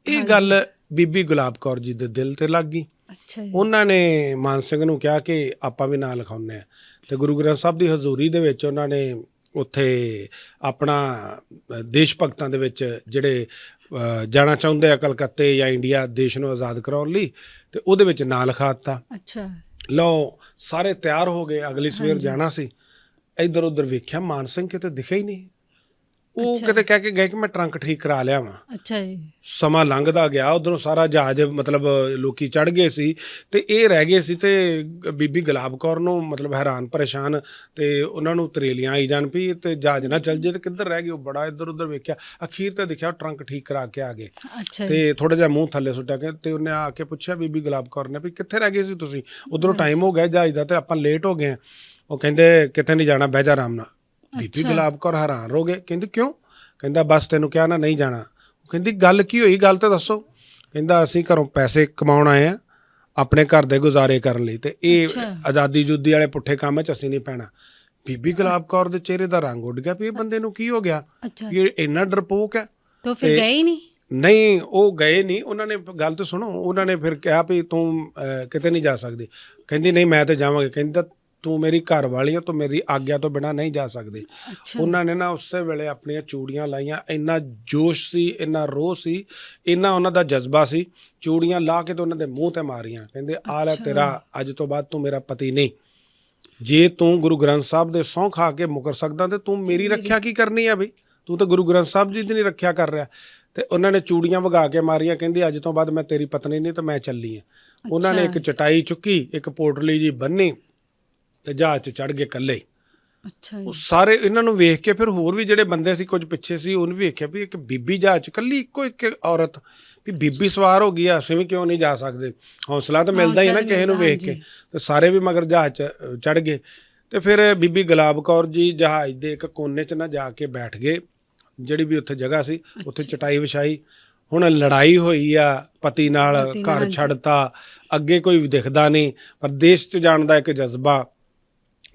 ਇਹ। ਗੱਲ ਬੀਬੀ ਗੁਲਾਬ ਕੌਰ ਜੀ ਦੇ ਦਿਲ ਤੇ ਲੱਗ ਗਈ। ਅੱਛਾ ਜੀ। ਉਹਨਾਂ ਨੇ ਮਾਨ ਸਿੰਘ ਨੂੰ ਕਿਹਾ ਕਿ ਆਪਾਂ ਵੀ ਨਾਂ ਲਿਖਾਉਂਦੇ ਆ ਤੇ ਗੁਰੂ ਗ੍ਰੰਥ ਸਾਹਿਬ ਦੀ ਹਜ਼ੂਰੀ ਦੇ ਵਿੱਚ ਉਹਨਾਂ ਨੇ ਉੱਥੇ ਆਪਣਾ ਦੇਸ਼ ਭਗਤਾਂ ਦੇ ਵਿੱਚ ਜਿਹੜੇ ਜਾਣਾ ਚਾਹੁੰਦੇ ਆ ਕਲਕੱਤੇ ਜਾਂ ਇੰਡੀਆ ਦੇਸ਼ ਨੂੰ ਆਜ਼ਾਦ ਕਰਾਉਣ ਲਈ ਤੇ ਉਹਦੇ ਵਿੱਚ ਨਾਂ ਲਿਖਾ ਦਿੱਤਾ। ਅੱਛਾ। ਲਓ ਸਾਰੇ ਤਿਆਰ ਹੋ ਗਏ ਅਗਲੀ ਸਵੇਰ। ਜਾਣਾ ਸੀ ਇੱਧਰ ਉੱਧਰ ਵੇਖਿਆ ਮਾਨ ਸਿੰਘ ਕਿਤੇ ਦਿਖਿਆ ਹੀ ਨਹੀਂ ਉਹ। ਕਿਤੇ ਕਹਿ ਕੇ ਗਏ ਕਿ ਮੈਂ ਟਰੰਕ ਠੀਕ ਕਰਾ ਲਿਆ ਵਾਂ। ਅੱਛਾ ਜੀ। ਸਮਾਂ ਲੰਘਦਾ ਗਿਆ ਉਧਰੋਂ ਸਾਰਾ ਜਹਾਜ਼ ਮਤਲਬ ਲੋਕੀ ਚੜ ਗਏ ਸੀ ਤੇ ਇਹ ਰਹਿ ਗਏ ਸੀ ਤੇ ਬੀਬੀ ਗੁਲਾਬ ਕੌਰ ਨੂੰ ਮਤਲਬ ਹੈਰਾਨ ਪਰੇਸ਼ਾਨ ਤੇ ਉਹਨਾਂ ਨੂੰ ਤਰੇਲੀਆਂ ਆਈ ਜਾਣ ਵੀ ਤੇ ਜਹਾਜ਼ ਨਾ ਚੱਲ ਜੇ ਤੇ ਕਿੱਧਰ ਰਹਿ ਗਏ ਉਹ ਬੜਾ ਇੱਧਰ ਉੱਧਰ ਵੇਖਿਆ ਅਖੀਰ ਤੇ ਦੇਖਿਆ ਟਰੰਕ ਠੀਕ ਕਰਾ ਕੇ ਆ ਗਏ। ਤੇ ਥੋੜਾ ਜਿਹਾ ਮੂੰਹ ਥੱਲੇ ਸੁੱਟਿਆ ਕੇ ਤੇ ਉਹਨੇ ਆ ਕੇ ਪੁੱਛਿਆ ਬੀਬੀ ਗੁਲਾਬ ਕੌਰ ਨੇ ਵੀ ਕਿੱਥੇ ਰਹਿ ਗਏ ਸੀ ਤੁਸੀਂ? ਉਧਰੋਂ ਟਾਈਮ ਹੋ ਗਿਆ ਜਹਾਜ਼ ਦਾ ਤੇ ਆਪਾਂ ਲੇਟ ਹੋ ਗਏ ਆ ਉਹ ਕਹਿੰਦੇ ਕਿਤੇ ਨਹੀਂ ਜਾਣਾ ਬਹਿ ਜਾ ਆਰਾਮ ਨਾਲ। ਬੀਬੀ ਅੱਛਾ। ਗੁਲਾਬ ਕੌਰ ਹੈਰਾਨ ਹੋ ਗਏ। ਕਹਿੰਦੀ ਕਿਉਂ? ਕਹਿੰਦਾ ਬਸ ਤੈਨੂੰ ਕਿਹਾ ਨਾ ਨਹੀਂ ਜਾਣਾ। ਉਹ ਕਹਿੰਦੀ ਗੱਲ ਕੀ ਹੋਈ? ਗੱਲ ਤਾਂ ਦੱਸੋ। ਕਹਿੰਦਾ ਅਸੀਂ ਘਰੋਂ ਪੈਸੇ ਕਮਾਉਣ ਆਏ ਆ ਆਪਣੇ ਘਰ ਦੇ ਗੁਜ਼ਾਰੇ ਕਰਨ ਲਈ ਤੇ ਇਹ। ਆਜ਼ਾਦੀ ਜੁੱਦੀ ਵਾਲੇ ਪੁੱਠੇ ਕੰਮ 'ਚ ਅਸੀਂ ਨਹੀਂ ਪੈਣਾ। ਬੀਬੀ ਗੁਲਾਬ ਕੌਰ ਦੇ ਚਿਹਰੇ ਦਾ ਰੰਗ ਉੱਡ ਗਿਆ ਵੀ ਇਹ ਬੰਦੇ ਨੂੰ ਕੀ ਹੋ ਗਿਆ? ਇਹ ਇੰਨਾ ਡਰਪੋਕ ਹੈ ਤਾਂ ਫਿਰ ਗਏ ਹੀ ਨਹੀਂ? ਨਹੀਂ ਉਹ ਗਏ ਨਹੀਂ। ਉਹਨਾਂ ਨੇ ਗੱਲ ਤਾਂ ਸੁਣੋ ਉਹਨਾਂ ਨੇ ਫਿਰ ਕਿਹਾ ਵੀ ਤੂੰ ਕਿਤੇ ਨਹੀਂ ਜਾ ਸਕਦੀ। ਕਹਿੰਦੀ ਨਹੀਂ ਮੈਂ ਤੇ ਜਾਵਾਂਗੀ। ਕਹਿੰਦਾ ਤੂੰ ਮੇਰੀ ਘਰ ਵਾਲੀ ਆ ਤੂੰ ਮੇਰੀ ਆਗਿਆ ਤੋਂ ਬਿਨਾ ਨਹੀਂ ਜਾ ਸਕਦੀ। ਉਹਨਾਂ ਨੇ ਨਾ ਉਸੇ ਵੇਲੇ ਆਪਣੀਆਂ ਚੂੜੀਆਂ ਲਾਈਆਂ ਇੰਨਾ ਜੋਸ਼ ਸੀ ਇੰਨਾ ਰੋਹ ਸੀ ਇੰਨਾ ਉਹਨਾਂ ਦਾ ਜਜ਼ਬਾ ਸੀ ਚੂੜੀਆਂ ਲਾ ਕੇ ਤੇ ਉਹਨਾਂ ਦੇ ਮੂੰਹ ਤੇ ਮਾਰੀਆਂ ਕਹਿੰਦੇ ਆ ਲੈ। ਤੇਰਾ ਅੱਜ ਤੋਂ ਬਾਅਦ ਤੂੰ ਮੇਰਾ ਪਤੀ ਨਹੀਂ। ਜੇ ਤੂੰ ਗੁਰੂ ਗ੍ਰੰਥ ਸਾਹਿਬ ਦੇ ਸਹੁੰ ਖਾ ਕੇ ਮੁਕਰ ਸਕਦਾ ਤੇ ਤੂੰ ਮੇਰੀ ਰੱਖਿਆ ਕੀ ਕਰਨੀ ਆ ਬਈ? ਤੂੰ ਤਾਂ ਗੁਰੂ ਗ੍ਰੰਥ ਸਾਹਿਬ ਜੀ ਦੀ ਨਹੀਂ ਰੱਖਿਆ ਕਰ ਰਿਹਾ। ਤੇ ਉਹਨਾਂ ਨੇ ਚੂੜੀਆਂ ਵਗਾ ਕੇ ਮਾਰੀਆਂ ਕਹਿੰਦੀ ਅੱਜ ਤੋਂ ਬਾਅਦ ਮੈਂ ਤੇਰੀ ਪਤਨੀ ਨਹੀਂ ਤੇ ਮੈਂ ਚੱਲੀ ਆ। ਉਹਨਾਂ ਨੇ ਇੱਕ। ਚਟਾਈ ਚੁੱਕੀ ਇੱਕ ਪੋਟਲੀ ਜੀ ਬੰਨੀ ਤੇ ਜਹਾਜ਼ 'ਚ ਚੜ ਗਏ ਇਕੱਲੇ ਅੱਛਾ ਉਹ ਸਾਰੇ ਇਹਨਾਂ ਨੂੰ ਵੇਖ ਕੇ ਫਿਰ ਹੋਰ ਵੀ ਜਿਹੜੇ ਬੰਦੇ ਸੀ ਕੁਝ ਪਿੱਛੇ ਸੀ ਉਹਨੂੰ ਵੇਖਿਆ ਵੀ ਇੱਕ ਬੀਬੀ ਜਹਾਜ਼ 'ਚ ਇਕੱਲੀ ਇੱਕੋ ਇੱਕ ਔਰਤ ਵੀ ਬੀਬੀ ਸਵਾਰ ਹੋ ਗਈ ਆ ਅਸੀਂ ਵੀ ਕਿਉਂ ਨਹੀਂ ਜਾ ਸਕਦੇ? ਹੌਸਲਾ ਤਾਂ ਮਿਲਦਾ ਹੀ ਹੈ ਨਾ ਕਿਸੇ ਨੂੰ ਵੇਖ ਕੇ। ਤੇ ਸਾਰੇ ਵੀ ਮਗਰ ਜਹਾਜ਼ 'ਚ ਚੜ ਗਏ। ਤੇ ਫਿਰ ਬੀਬੀ ਗੁਲਾਬ ਕੌਰ ਜੀ ਜਹਾਜ਼ ਦੇ ਇੱਕ ਕੋਨੇ 'ਚ ਨਾ ਜਾ ਕੇ ਬੈਠ ਗਏ। ਜਿਹੜੀ ਵੀ ਉੱਥੇ ਜਗ੍ਹਾ ਸੀ ਉੱਥੇ। ਚਟਾਈ ਵਿਛਾਈ। ਹੁਣ ਲੜਾਈ ਹੋਈ ਆ ਪਤੀ ਨਾਲ ਘਰ। ਛੱਡਤਾ ਅੱਗੇ ਕੋਈ ਵੀ ਦਿਖਦਾ ਨਹੀਂ। ਪਰ ਦੇਸ਼ 'ਚ ਜਾਣ ਦਾ ਇੱਕ ਜਜ਼ਬਾ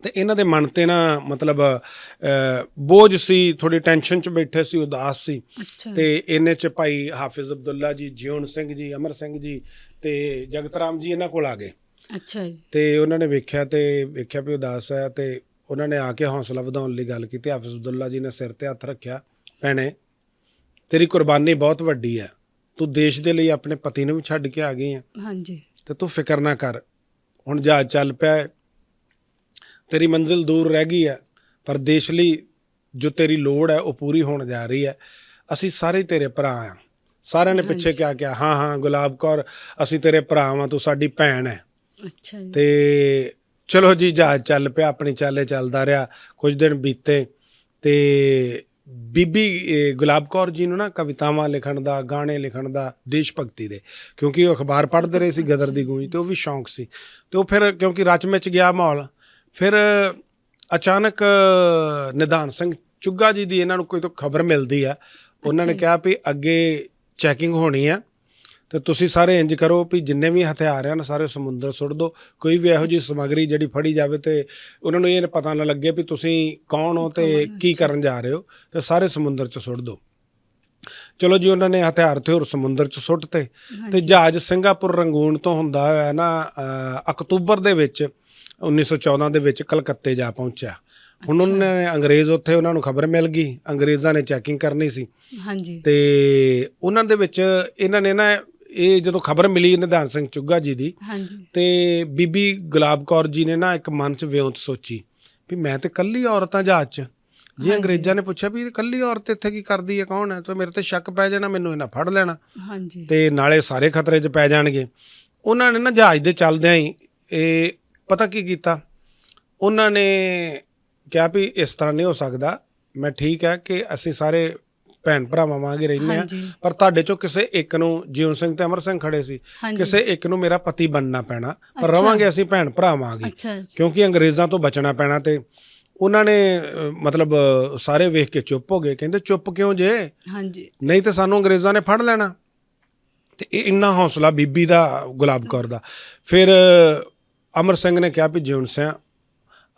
ਤੇ ਇਹਨਾਂ ਦੇ ਮਨ ਤੇ ਨਾ ਮਤਲਬ ਬੋਝ ਸੀ ਥੋੜੀ ਟੈਨਸ਼ਨ 'ਚ ਬੈਠੇ ਸੀ ਉਦਾਸ ਸੀ। ਤੇ ਇਹਨੇ 'ਚ ਭਾਈ ਹਾਫਿਜ਼ ਅਬਦੁੱਲਾ ਜੀ ਜਿਉਣ ਸਿੰਘ ਜੀ ਅਮਰ ਸਿੰਘ ਜੀ ਤੇ ਜਗਤ ਰਾਮ ਜੀ ਇਹਨਾਂ ਕੋਲ ਆ ਗਏ। ਅੱਛਾ ਜੀ। ਤੇ ਉਹਨਾਂ ਨੇ ਵੇਖਿਆ ਤੇ ਵੇਖਿਆ ਵੀ ਉਦਾਸ ਹੈ ਤੇ ਉਹਨਾਂ ਨੇ ਆ ਕੇ ਹੌਸਲਾ ਵਧਾਉਣ ਲਈ ਗੱਲ ਕੀਤੀ। ਹਾਫਿਜ਼ ਅਬਦੁੱਲਾ ਜੀ ਨੇ ਸਿਰ ਤੇ ਹੱਥ ਰੱਖਿਆ ਭੈਣੇ ਤੇਰੀ ਕੁਰਬਾਨੀ ਬਹੁਤ ਵੱਡੀ ਹੈ। ਤੂੰ ਦੇਸ਼ ਦੇ ਲਈ ਆਪਣੇ ਪਤੀ ਨੂੰ ਵੀ ਛੱਡ ਕੇ ਆ ਗਈ ਹੈ। ਹਾਂਜੀ। ਤੇ ਤੂੰ ਫਿਕਰ ਨਾ ਕਰ। ਹੁਣ ਜਹਾਜ਼ ਚੱਲ ਪਿਆ। ਤੇਰੀ ਮੰਜ਼ਿਲ ਦੂਰ ਰਹਿ ਗਈ ਹੈ ਪਰ ਦੇਸ਼ ਲਈ ਜੋ ਤੇਰੀ ਲੋੜ ਹੈ ਉਹ ਪੂਰੀ ਹੋਣ ਜਾ ਰਹੀ ਹੈ। ਅਸੀਂ ਸਾਰੇ ਤੇਰੇ ਭਰਾ ਆ ਸਾਰਿਆਂ ਨੇ ਪਿੱਛੇ। ਕਿਹਾ ਕਿਹਾ ਹਾਂ ਹਾਂ ਗੁਲਾਬ ਕੌਰ ਅਸੀਂ ਤੇਰੇ ਭਰਾ ਵਾਂ ਤੂੰ ਸਾਡੀ ਭੈਣ ਹੈ। ਅੱਛਾ ਜੀ। ਤੇ ਚਲੋ ਜੀ ਜਹਾਜ਼ ਚੱਲ ਪਿਆ ਆਪਣੀ ਚਾਲੇ ਚੱਲਦਾ ਰਿਹਾ ਕੁਝ ਦਿਨ ਬੀਤੇ। ਤੇ ਬੀਬੀ ਗੁਲਾਬ ਕੌਰ ਜੀ ਨੂੰ ਨਾ ਕਵਿਤਾਵਾਂ ਲਿਖਣ ਦਾ ਗਾਣੇ ਲਿਖਣ ਦਾ ਦੇਸ਼ ਭਗਤੀ ਦੇ। ਕਿਉਂਕਿ ਉਹ ਅਖਬਾਰ ਪੜ੍ਹਦੇ ਰਹੇ ਸੀ ਗਦਰ ਦੀ ਗੂੰਜ ਤੇ ਉਹ ਵੀ ਸ਼ੌਂਕ ਸੀ। ਤੇ ਉਹ ਫਿਰ ਕਿਉਂਕਿ ਰਚ ਵਿੱਚ ਗਿਆ ਮਾਹੌਲ ਫਿਰ ਅਚਾਨਕ ਨਿਧਾਨ ਸਿੰਘ ਚੁੱਗਾ ਜੀ ਦੀ ਇਹਨਾਂ ਨੂੰ ਕੋਈ ਤੋਂ ਖਬਰ ਮਿਲਦੀ ਆ ਉਹਨਾਂ ਨੇ ਜੀ। ਕਿਹਾ ਵੀ ਅੱਗੇ ਚੈਕਿੰਗ ਹੋਣੀ ਆ ਤੇ ਤੁਸੀਂ ਸਾਰੇ ਇੰਜ ਕਰੋ ਵੀ ਜਿੰਨੇ ਵੀ ਹਥਿਆਰ ਹਨ ਸਾਰੇ ਸਮੁੰਦਰ ਸੁੱਟ ਦਿਓ ਕੋਈ ਵੀ ਇਹੋ ਜਿਹੀ ਸਮੱਗਰੀ ਜਿਹੜੀ ਫੜੀ ਜਾਵੇ ਤੇ ਉਹਨਾਂ ਨੂੰ ਇਹ ਪਤਾ ਨਾ ਲੱਗੇ ਵੀ ਤੁਸੀਂ ਕੌਣ ਹੋ ਤੇ ਕੀ। ਕਰਨ ਜਾ ਰਹੇ ਹੋ ਤੇ ਸਾਰੇ ਸਮੁੰਦਰ 'ਚ ਸੁੱਟ ਦਿਓ ਚਲੋ ਜੀ ਉਹਨਾਂ ਨੇ ਹਥਿਆਰ ਤੇ ਹੋਰ ਸਮੁੰਦਰ 'ਚ ਸੁੱਟ ਤੇ ਤੇ ਹਾਂਜੀ। ਜਹਾਜ਼ ਸਿੰਗਾਪੁਰ ਰੰਗੂਨ ਤੋਂ ਹੁੰਦਾ ਹੋਇਆ ਨਾ ਅਕਤੂਬਰ ਦੇ ਵਿੱਚ 1914 ਦੇ ਵਿੱਚ ਕਲਕੱਤੇ ਜਾ ਪਹੁੰਚਿਆ। ਹੁਣ। ਉਹਨਾਂ ਨੇ ਅੰਗਰੇਜ਼ ਉੱਥੇ ਉਹਨਾਂ ਨੂੰ ਖਬਰ ਮਿਲ ਗਈ। ਅੰਗਰੇਜ਼ਾਂ ਨੇ ਚੈਕਿੰਗ ਕਰਨੀ ਸੀ। ਹਾਂਜੀ। ਤੇ ਉਹਨਾਂ ਦੇ ਵਿੱਚ ਇਹਨਾਂ ਨੇ ਨਾ ਇਹ ਜਦੋਂ ਖਬਰ ਮਿਲੀ ਨਿਧਾਨ ਸਿੰਘ ਚੁੱਗਾ ਜੀ ਦੀ ਹਾਂਜੀ। ਤੇ ਬੀਬੀ ਗੁਲਾਬ ਕੌਰ ਜੀ ਨੇ ਨਾ ਇੱਕ ਮਨ 'ਚ ਵਿਉਂਤ ਸੋਚੀ ਵੀ ਮੈਂ ਤੇ ਕੱਲੀ ਔਰਤ ਜਹਾਜ਼ 'ਚ। ਜੇ। ਅੰਗਰੇਜ਼ਾਂ ਨੇ ਪੁੱਛਿਆ ਵੀ ਕੱਲੀ ਔਰਤ ਇੱਥੇ ਕੀ ਕਰਦੀ ਹੈ ਕੌਣ ਹੈ? ਤਾਂ ਮੇਰੇ ਤੇ ਸ਼ੱਕ ਪੈ ਜਾਣਾ ਮੈਨੂੰ ਇਹਨਾਂ ਫੜ ਲੈਣਾ। ਹਾਂਜੀ। ਤੇ ਨਾਲੇ ਸਾਰੇ ਖਤਰੇ 'ਚ ਪੈ ਜਾਣਗੇ। ਉਹਨਾਂ ਨੇ ਨਾ ਜਹਾਜ਼ ਦੇ ਚੱਲਦਿਆਂ ਹੀ ਇਹ ਪਤਾ ਕੀ ਕੀਤਾ? ਉਹਨਾਂ ਨੇ ਕਿਹਾ ਵੀ ਇਸ ਤਰ੍ਹਾਂ ਨਹੀਂ ਹੋ ਸਕਦਾ। ਮੈਂ ਠੀਕ ਹੈ ਕਿ ਅਸੀਂ ਸਾਰੇ ਭੈਣ ਭਰਾਵਾਂ ਵਾਂਗੇ ਰਹਿੰਦੇ ਆ ਹਾਂਜੀ। ਪਰ ਤੁਹਾਡੇ ਚੋਂ ਕਿਸੇ ਇੱਕ ਨੂੰ ਜੀਵਨ ਸਿੰਘ ਤੇ ਅਮਰ ਸਿੰਘ ਖੜੇ ਸੀ। ਹਾਂਜੀ। ਕਿਸੇ ਇੱਕ ਨੂੰ ਮੇਰਾ ਪਤੀ ਬਣਨਾ ਪੈਣਾ। ਪਰ ਅੱਛਾ। ਰਵਾਂਗੇ ਅਸੀਂ ਭੈਣ ਭਰਾਵਾਂਗੇ ਅੱਛਾ। ਕਿਉਂਕਿ ਅੰਗਰੇਜ਼ਾਂ ਤੋਂ ਬਚਣਾ ਪੈਣਾ ਤੇ ਉਹਨਾਂ ਨੇ ਅਹ, ਮਤਲਬ ਅਹ, ਸਾਰੇ ਵੇਖ ਕੇ ਚੁੱਪ ਹੋ ਗਏ। ਕਹਿੰਦੇ ਚੁੱਪ ਕਿਉਂ ਜੇ? ਹਾਂਜੀ। ਨਹੀਂ ਤੇ ਸਾਨੂੰ ਅੰਗਰੇਜ਼ਾਂ ਨੇ ਫੜ ਲੈਣਾ। ਤੇ ਇਹ ਇੰਨਾ ਹੌਸਲਾ ਬੀਬੀ ਦਾ ਗੁਲਾਬ ਕੌਰ ਦਾ। ਫਿਰ ਅਹ, ਅਮਰ ਸਿੰਘ ਨੇ ਕਿਹਾ ਵੀ ਜਿਉਣ ਸਿਆ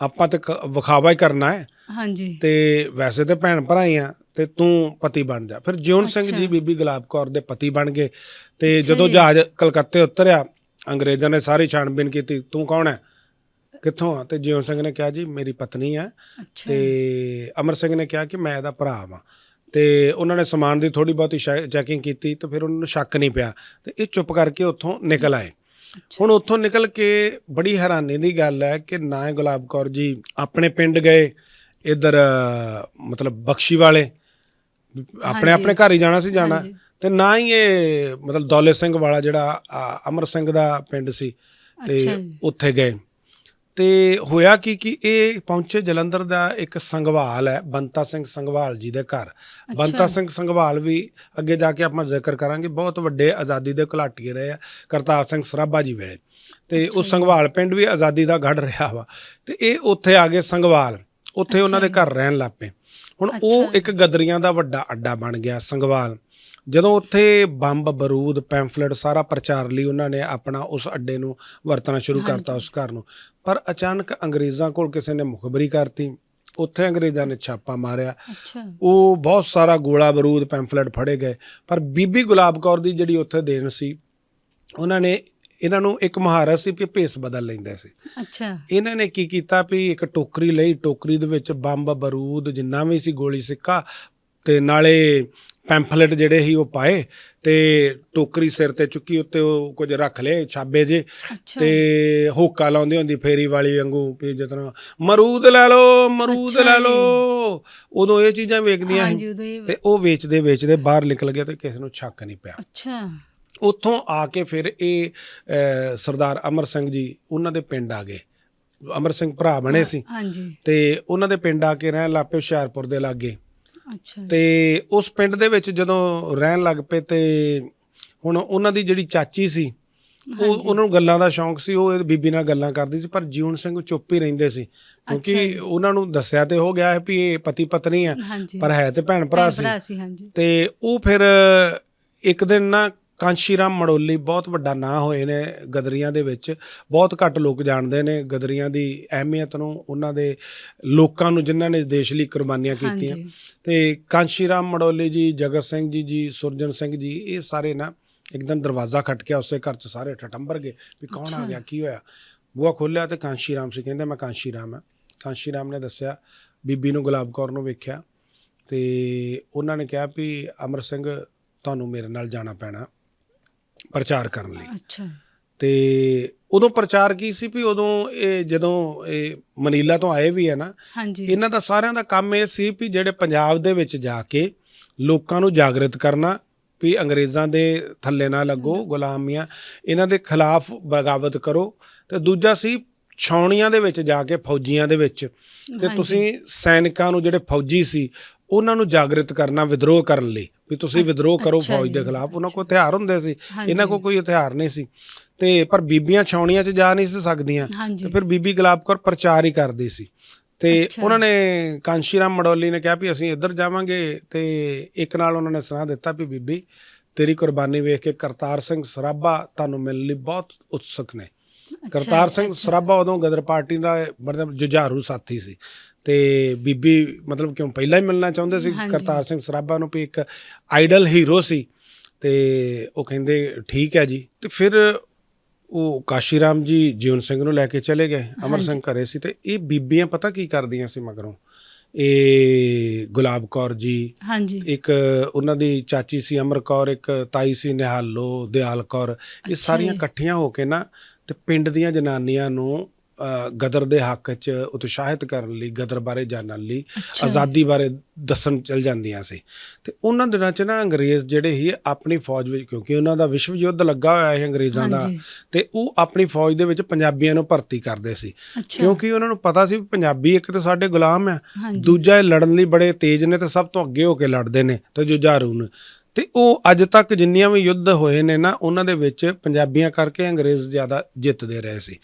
ਆਪਾਂ ਤੇ ਵਿਖਾਵਾ ਹੀ ਕਰਨਾ ਹੈ। ਹਾਂਜੀ। ਤੇ ਵੈਸੇ ਤੇ ਭੈਣ ਭਰਾ ਹੀ ਆ ਤੇ ਤੂੰ ਪਤੀ ਬਣ ਜਾ। ਫਿਰ ਜਿਉਣ ਸਿੰਘ। ਜੀ ਬੀਬੀ ਗੁਲਾਬ ਕੌਰ ਦੇ ਪਤੀ ਬਣ ਗਏ ਤੇ ਜਦੋਂ। ਜਹਾਜ਼ ਕਲਕੱਤੇ ਉਤਰਿਆ ਅੰਗਰੇਜ਼ਾਂ ਨੇ ਸਾਰੀ ਛਾਣਬੀਨ ਕੀਤੀ ਤੂੰ ਕੌਣ ਹੈ? ਕਿੱਥੋਂ ਆ? ਤੇ ਜਿਉਣ ਸਿੰਘ ਨੇ ਕਿਹਾ ਜੀ ਮੇਰੀ ਪਤਨੀ ਹੈ ਤੇ ਅਮਰ ਸਿੰਘ ਨੇ ਕਿਹਾ ਕਿ ਮੈਂ ਇਹਦਾ ਭਰਾ ਵਾਂ। ਤੇ ਉਹਨਾਂ ਨੇ ਸਮਾਨ ਦੀ ਥੋੜੀ ਬਹੁਤੀ ਚੈਕਿੰਗ ਕੀਤੀ ਤੇ ਫਿਰ ਉਹਨਾਂ ਨੂੰ ਸ਼ੱਕ ਨਹੀਂ ਪਿਆ। ਤੇ ਇਹ ਚੁੱਪ ਕਰਕੇ ਉੱਥੋਂ ਨਿਕਲ ਆਏ। ਹੁਣ ਉੱਥੋਂ ਨਿਕਲ ਕੇ ਬੜੀ ਹੈਰਾਨੀ ਦੀ ਗੱਲ ਹੈ ਕਿ ਨਾ ਗੁਲਾਬ ਕੌਰ ਜੀ ਆਪਣੇ ਪਿੰਡ ਗਏ ਇਧਰ ਮਤਲਬ ਬਖਸ਼ੀ ਵਾਲੇ ਆਪਣੇ। ਆਪਣੇ ਘਰ ਹੀ ਜਾਣਾ ਸੀ ਜਾਣਾ। ਤੇ ਨਾ ਹੀ ਇਹ ਮਤਲਬ ਦੌਲੇ ਸਿੰਘ ਵਾਲਾ ਜਿਹੜਾ ਅਮਰ ਸਿੰਘ ਦਾ ਪਿੰਡ ਸੀ ਤੇ। ਉੱਥੇ ਗਏ ਤੇ ਹੋਇਆ ਕੀ ਕਿ ਇਹ ਪਹੁੰਚੇ ਜਲੰਧਰ ਦਾ ਇੱਕ ਸੰਘਵਾਲ ਹੈ ਬੰਤਾ ਸਿੰਘ ਸੰਘਵਾਲ ਜੀ ਦੇ ਘਰ। ਬੰਤਾ ਸਿੰਘ ਸੰਘਵਾਲ ਵੀ ਅੱਗੇ ਜਾ ਕੇ ਆਪਾਂ ਜ਼ਿਕਰ ਕਰਾਂਗੇ ਬਹੁਤ ਵੱਡੇ ਆਜ਼ਾਦੀ ਦੇ ਘੁਲਾਟੀਏ ਰਹੇ ਆ ਕਰਤਾਰ ਸਿੰਘ ਸਰਾਭਾ ਜੀ ਵੇਲੇ। ਤੇ ਉਹ ਜੀ। ਸੰਘਵਾਲ ਪਿੰਡ ਵੀ ਆਜ਼ਾਦੀ ਦਾ ਗੜ ਰਿਹਾ ਵਾ। ਤੇ ਇਹ ਉੱਥੇ ਆ ਗਏ ਸੰਘਵਾਲ ਉੱਥੇ ਉਹਨਾਂ ਦੇ ਘਰ ਰਹਿਣ ਲੱਗ ਪਏ। ਹੁਣ ਉਹ। ਇੱਕ ਗਦਰੀਆਂ ਦਾ ਵੱਡਾ ਅੱਡਾ ਬਣ ਗਿਆ ਸੰਘਵਾਲ। ਜਦੋਂ ਉੱਥੇ ਬੰਬ ਬਰੂਦ ਪੈਂਫਲੇਟ ਸਾਰਾ ਪ੍ਰਚਾਰ ਲਈ ਉਹਨਾਂ ਨੇ ਆਪਣਾ ਉਸ ਅੱਡੇ ਨੂੰ ਵਰਤਣਾ ਸ਼ੁਰੂ ਕਰਤਾ। ਉਸ ਘਰ ਨੂੰ। ਪਰ ਅਚਾਨਕ ਅੰਗਰੇਜ਼ਾਂ ਕੋਲ ਕਿਸੇ ਨੇ ਮੁਖਬਰੀ ਕਰਤੀ। ਉੱਥੇ ਅੰਗਰੇਜ਼ਾਂ ਨੇ ਛਾਪਾ ਮਾਰਿਆ। ਉਹ ਬਹੁਤ ਸਾਰਾ ਗੋਲਾ ਬਰੂਦ ਪੈਂਫਲੇਟ ਫੜੇ ਗਏ। ਪਰ ਬੀਬੀ ਗੁਲਾਬ ਕੌਰ ਦੀ ਜਿਹੜੀ ਉੱਥੇ ਦੇਣ ਸੀ ਉਹਨਾਂ ਨੇ ਇਹਨਾਂ ਨੂੰ ਇੱਕ ਮਹਾਰਤ ਸੀ ਵੀ ਭੇਸ ਬਦਲ ਲੈਂਦੇ ਸੀ। ਅੱਛਾ। ਇਹਨਾਂ ਨੇ ਕੀ ਕੀਤਾ ਵੀ ਇੱਕ ਟੋਕਰੀ ਲਈ ਟੋਕਰੀ ਦੇ ਵਿੱਚ ਬੰਬ ਬਰੂਦ ਜਿੰਨਾ ਵੀ ਸੀ ਗੋਲੀ ਸਿੱਕਾ ਤੇ ਨਾਲੇ ਪੈਂਫਲੇਟ ਜਿਹੜੇ ਸੀ ਉਹ ਪਾਏ ਤੇ ਟੋਕਰੀ ਸਿਰ ਤੇ ਚੁੱਕੀ ਉੱਤੇ ਉਹ ਕੁਝ ਰੱਖ ਲਏ ਛਾਬੇ ਜੇ ਤੇ ਹੋਕਾ ਲਾਉਂਦੀ ਹੁੰਦੀ ਫੇਰੀ ਵਾਲੀ ਵਾਂਗੂ ਵੀ ਜਿਤਨਾ ਮਰੂਦ ਲੈ ਲਓ ਮਰੂਦ ਲੈ। ਲਓ। ਉਦੋਂ ਇਹ ਚੀਜ਼ਾਂ ਵੇਖਦੀਆਂ ਸੀ ਤੇ ਉਹ ਵੇਚਦੇ ਵੇਚਦੇ ਬਾਹਰ ਨਿਕਲ ਗਿਆ ਤੇ ਕਿਸੇ ਨੂੰ ਸ਼ੱਕ ਨਹੀਂ ਪਿਆ। ਅੱਛਾ। ਉੱਥੋਂ ਆ ਕੇ ਫਿਰ ਇਹ ਸਰਦਾਰ ਅਮਰ ਸਿੰਘ ਜੀ ਉਹਨਾਂ ਦੇ ਪਿੰਡ ਆ ਗਏ। ਅਮਰ ਸਿੰਘ ਭਰਾ ਬਣੇ ਸੀ। ਹਾਂਜੀ। ਤੇ ਉਹਨਾਂ ਦੇ ਪਿੰਡ ਆ ਕੇ ਰਹਿਣ ਲੱਗ ਪਏ ਹੁਸ਼ਿਆਰਪੁਰ ਦੇ ਲਾਗੇ। ਅੱਛਾ ਤੇ ਉਸ ਪਿੰਡ ਦੇ ਵਿੱਚ ਜਦੋਂ ਰਹਿਣ ਲੱਗ ਪਏ ਤੇ ਹੁਣ ਉਹਨਾਂ ਦੀ ਜਿਹੜੀ ਚਾਚੀ ਸੀ ਉਹ। ਉਹਨਾਂ ਨੂੰ ਗੱਲਾਂ ਦਾ ਸ਼ੌਂਕ ਸੀ ਉਹ ਇਹ ਬੀਬੀ ਨਾਲ ਗੱਲਾਂ ਕਰਦੀ ਸੀ ਪਰ ਜੀਵਨ ਸਿੰਘ ਚੁੱਪ ਹੀ ਰਹਿੰਦੇ ਸੀ। ਕਿਉਂਕਿ। ਉਹਨਾਂ ਨੂੰ ਦੱਸਿਆ ਤੇ ਹੋ ਗਿਆ ਹੈ ਵੀ ਇਹ ਪਤੀ ਪਤਨੀ ਹੈ ਹਾਂਜੀ। ਪਰ ਹੈ ਤੇ ਭੈਣ ਭਰਾ ਸੀ। ਤੇ ਉਹ ਫਿਰ ਇੱਕ ਦਿਨ ਨਾ ਕਾਂਸ਼ੀਰਾਮ ਮੜੋਲੀ ਬਹੁਤ ਵੱਡਾ ਨਾਂ ਹੋਏ ਨੇ ਗਦਰੀਆਂ ਦੇ ਵਿੱਚ। ਬਹੁਤ ਘੱਟ ਲੋਕ ਜਾਣਦੇ ਨੇ ਗਦਰੀਆਂ ਦੀ ਅਹਿਮੀਅਤ ਨੂੰ ਉਹਨਾਂ ਦੇ ਲੋਕਾਂ ਨੂੰ ਜਿਨ੍ਹਾਂ ਨੇ ਦੇਸ਼ ਲਈ ਕੁਰਬਾਨੀਆਂ ਕੀਤੀਆਂ। ਤੇ ਕਾਂਸ਼ੀਰਾਮ ਮੜੋਲੀ ਜੀ ਜਗਤ ਸਿੰਘ ਜੀ ਜੀ ਸੁਰਜਨ ਸਿੰਘ ਜੀ ਇਹ ਸਾਰੇ ਨਾ ਇੱਕ ਦਿਨ ਦਰਵਾਜ਼ਾ ਖਟਕਿਆ ਉਸੇ ਘਰ ਚ ਸਾਰੇ ਠਟੰਬਰ ਗਏ ਵੀ ਕੌਣ ਆ। ਗਿਆ ਕੀ ਹੋਇਆ? ਬੂਹਾ ਖੋਲ੍ਹਿਆ ਤੇ ਕਾਂਸ਼ੀਰਾਮ ਸੀ ਕਹਿੰਦੇ ਮੈਂ ਕਾਂਸ਼ੀਰਾਮ ਹਾਂ ਕਾਂਸ਼ੀਰਾਮ ਨੇ ਦੱਸਿਆ ਬੀਬੀ ਨੂੰ ਗੁਲਾਬ ਕੌਰ ਨੂੰ ਵੇਖਿਆ ਤੇ ਉਹਨਾਂ ਨੇ ਕਿਹਾ ਵੀ ਅਮਰ ਸਿੰਘ ਤੁਹਾਨੂੰ ਮੇਰੇ ਨਾਲ ਜਾਣਾ ਪੈਣਾ। ਪ੍ਰਚਾਰ ਕਰਨ ਲਈ। ਅੱਛਾ। ਤੇ ਉਦੋਂ ਪ੍ਰਚਾਰ ਕੀ ਸੀ ਵੀ ਉਦੋਂ ਇਹ ਜਦੋਂ ਇਹ ਮਨੀਲਾ ਤੋਂ ਆਏ ਵੀ ਹੈ ਨਾ ਇਹਨਾਂ ਦਾ ਸਾਰਿਆਂ ਦਾ ਕੰਮ ਇਹ ਸੀ ਵੀ ਜਿਹੜੇ ਪੰਜਾਬ ਦੇ ਵਿੱਚ ਜਾ ਕੇ ਲੋਕਾਂ ਨੂੰ ਜਾਗਰਿਤ ਕਰਨਾ ਵੀ ਅੰਗਰੇਜ਼ਾਂ ਦੇ ਥੱਲੇ ਨਾ ਲੱਗੋ ਗੁਲਾਮੀਆਂ ਇਹਨਾਂ ਦੇ ਖਿਲਾਫ ਬਗਾਵਤ ਕਰੋ। ਤੇ ਦੂਜਾ ਸੀ ਛਾਉਣੀਆਂ ਦੇ ਵਿੱਚ ਜਾ ਕੇ ਫੌਜੀਆਂ ਦੇ ਵਿੱਚ। ਤੇ। ਤੁਸੀਂ ਸੈਨਿਕਾਂ ਨੂੰ ਜਿਹੜੇ ਫੌਜੀ ਸੀ ਉਹਨਾਂ ਨੂੰ ਜਾਗਰਿਤ ਕਰਨਾ ਵਿਦਰੋਹ ਕਰਨ ਲਈ। ਵੀ ਤੁਸੀਂ ਵਿਦਰੋਹ ਕਰੋ ਫੌਜ ਦੇ ਖਿਲਾਫ। ਉਹਨਾਂ ਕੋਲ ਹਥਿਆਰ ਹੁੰਦੇ ਸੀ। ਇਹਨਾਂ ਕੋਲ ਕੋਈ ਹਥਿਆਰ ਨਹੀਂ ਸੀ। ਤੇ ਪਰ ਬੀਬੀਆਂ ਛਾਉਣੀਆਂ 'ਚ ਜਾ ਨਹੀਂ ਸੀ ਸਕਦੀਆਂ। ਤੇ ਫਿਰ ਬੀਬੀ ਗੁਲਾਬ ਕੌਰ ਪ੍ਰਚਾਰ ਹੀ ਕਰਦੀ ਸੀ। ਤੇ। ਉਹਨਾਂ ਨੇ ਕਾਂਸ਼ੀਰਾਮ ਮਡੋਲੀ ਨੇ ਕਿਹਾ ਵੀ ਅਸੀਂ ਇੱਧਰ ਜਾਵਾਂਗੇ ਤੇ ਇੱਕ ਨਾਲ ਉਹਨਾਂ ਨੇ ਸੁਣਾ ਦਿੱਤਾ ਵੀ ਬੀਬੀ ਤੇਰੀ ਕੁਰਬਾਨੀ ਵੇਖ ਕੇ ਕਰਤਾਰ ਸਿੰਘ ਸਰਾਭਾ ਤੁਹਾਨੂੰ ਮਿਲਣ ਲਈ ਬਹੁਤ ਉਤਸੁਕ ਨੇ। ਕਰਤਾਰ ਸਿੰਘ। ਸਰਾਭਾ ਉਦੋਂ ਗਦਰ ਪਾਰਟੀ ਦਾ ਮਤਲਬ ਜੁਝਾਰੂ ਸਾਥੀ ਸੀ। ਤੇ ਬੀਬੀ ਮਤਲਬ ਕਿਉਂ ਪਹਿਲਾਂ ਹੀ ਮਿਲਣਾ ਚਾਹੁੰਦੇ ਸੀ। ਕਰਤਾਰ ਸਿੰਘ ਸਰਾਭਾ ਨੂੰ ਵੀ ਇੱਕ ਆਈਡਲ ਹੀਰੋ ਸੀ ਤੇ ਉਹ ਕਹਿੰਦੇ ਠੀਕ ਹੈ ਜੀ ਤੇ ਫਿਰ ਉਹ ਕਾਸ਼ੀਰਾਮ ਜੀ ਜੀਵਨ ਸਿੰਘ ਨੂੰ ਲੈ ਕੇ ਚਲੇ ਗਏ ਅਮਰ। ਸਿੰਘ ਘਰੇ ਸੀ ਤੇ ਇਹ ਬੀਬੀਆਂ ਪਤਾ ਕੀ ਕਰਦੀਆਂ ਸੀ ਮਗਰੋਂ ਇਹ ਗੁਲਾਬ ਕੌਰ ਜੀ ਹਾਂਜੀ ਇੱਕ ਉਹਨਾਂ ਦੀ ਚਾਚੀ ਸੀ ਅਮਰ ਕੌਰ ਇੱਕ ਤਾਈ ਸੀ ਨਿਹਾਲੋ ਦਿਆਲ ਕੌਰ ਇਹ ਸਾਰੀਆਂ। ਇਕੱਠੀਆਂ ਹੋ ਕੇ ਨਾ ਤੇ ਪਿੰਡ ਦੀਆਂ ਜਨਾਨੀਆਂ ਨੂੰ ਗਦਰ ਦੇ ਹੱਕ 'ਚ ਉਤਸ਼ਾਹਿਤ ਕਰਨ ਲਈ ਗਦਰ ਬਾਰੇ ਜਾਣਨ ਲਈ। ਆਜ਼ਾਦੀ ਬਾਰੇ ਦੱਸਣ ਚਲ ਜਾਂਦੀਆਂ ਸੀ। ਤੇ ਉਹਨਾਂ ਦਿਨਾਂ 'ਚ ਨਾ ਅੰਗਰੇਜ਼ ਜਿਹੜੇ ਸੀ ਆਪਣੀ ਫੌਜ ਵਿੱਚ ਕਿਉਂਕਿ ਉਹਨਾਂ ਦਾ ਵਿਸ਼ਵ ਯੁੱਧ ਲੱਗਾ ਹੋਇਆ ਹੈ ਅੰਗਰੇਜ਼ਾਂ ਦਾ। ਤੇ ਉਹ ਆਪਣੀ ਫੌਜ ਦੇ ਵਿੱਚ ਪੰਜਾਬੀਆਂ ਨੂੰ ਭਰਤੀ ਕਰਦੇ ਸੀ। ਕਿਉਂਕਿ ਉਹਨਾਂ ਨੂੰ ਪਤਾ ਸੀ ਵੀ ਪੰਜਾਬੀ ਇੱਕ ਤਾਂ ਸਾਡੇ ਗੁਲਾਮ ਆ ਦੂਜਾ ਇਹ ਲੜਨ ਲਈ ਬੜੇ ਤੇਜ਼ ਨੇ ਤੇ ਸਭ ਤੋਂ ਅੱਗੇ ਹੋ ਕੇ ਲੜਦੇ ਨੇ ਤੇ ਜੁਝਾਰੂ ਨੇ ਤੇ ਉਹ ਅੱਜ ਤੱਕ ਜਿੰਨੀਆਂ ਵੀ ਯੁੱਧ ਹੋਏ ਨੇ ਨਾ ਉਹਨਾਂ ਦੇ ਵਿੱਚ ਪੰਜਾਬੀਆਂ ਕਰਕੇ ਅੰਗਰੇਜ਼ ਜ਼ਿਆਦਾ ਜਿੱਤਦੇ ਰਹੇ ਸੀ।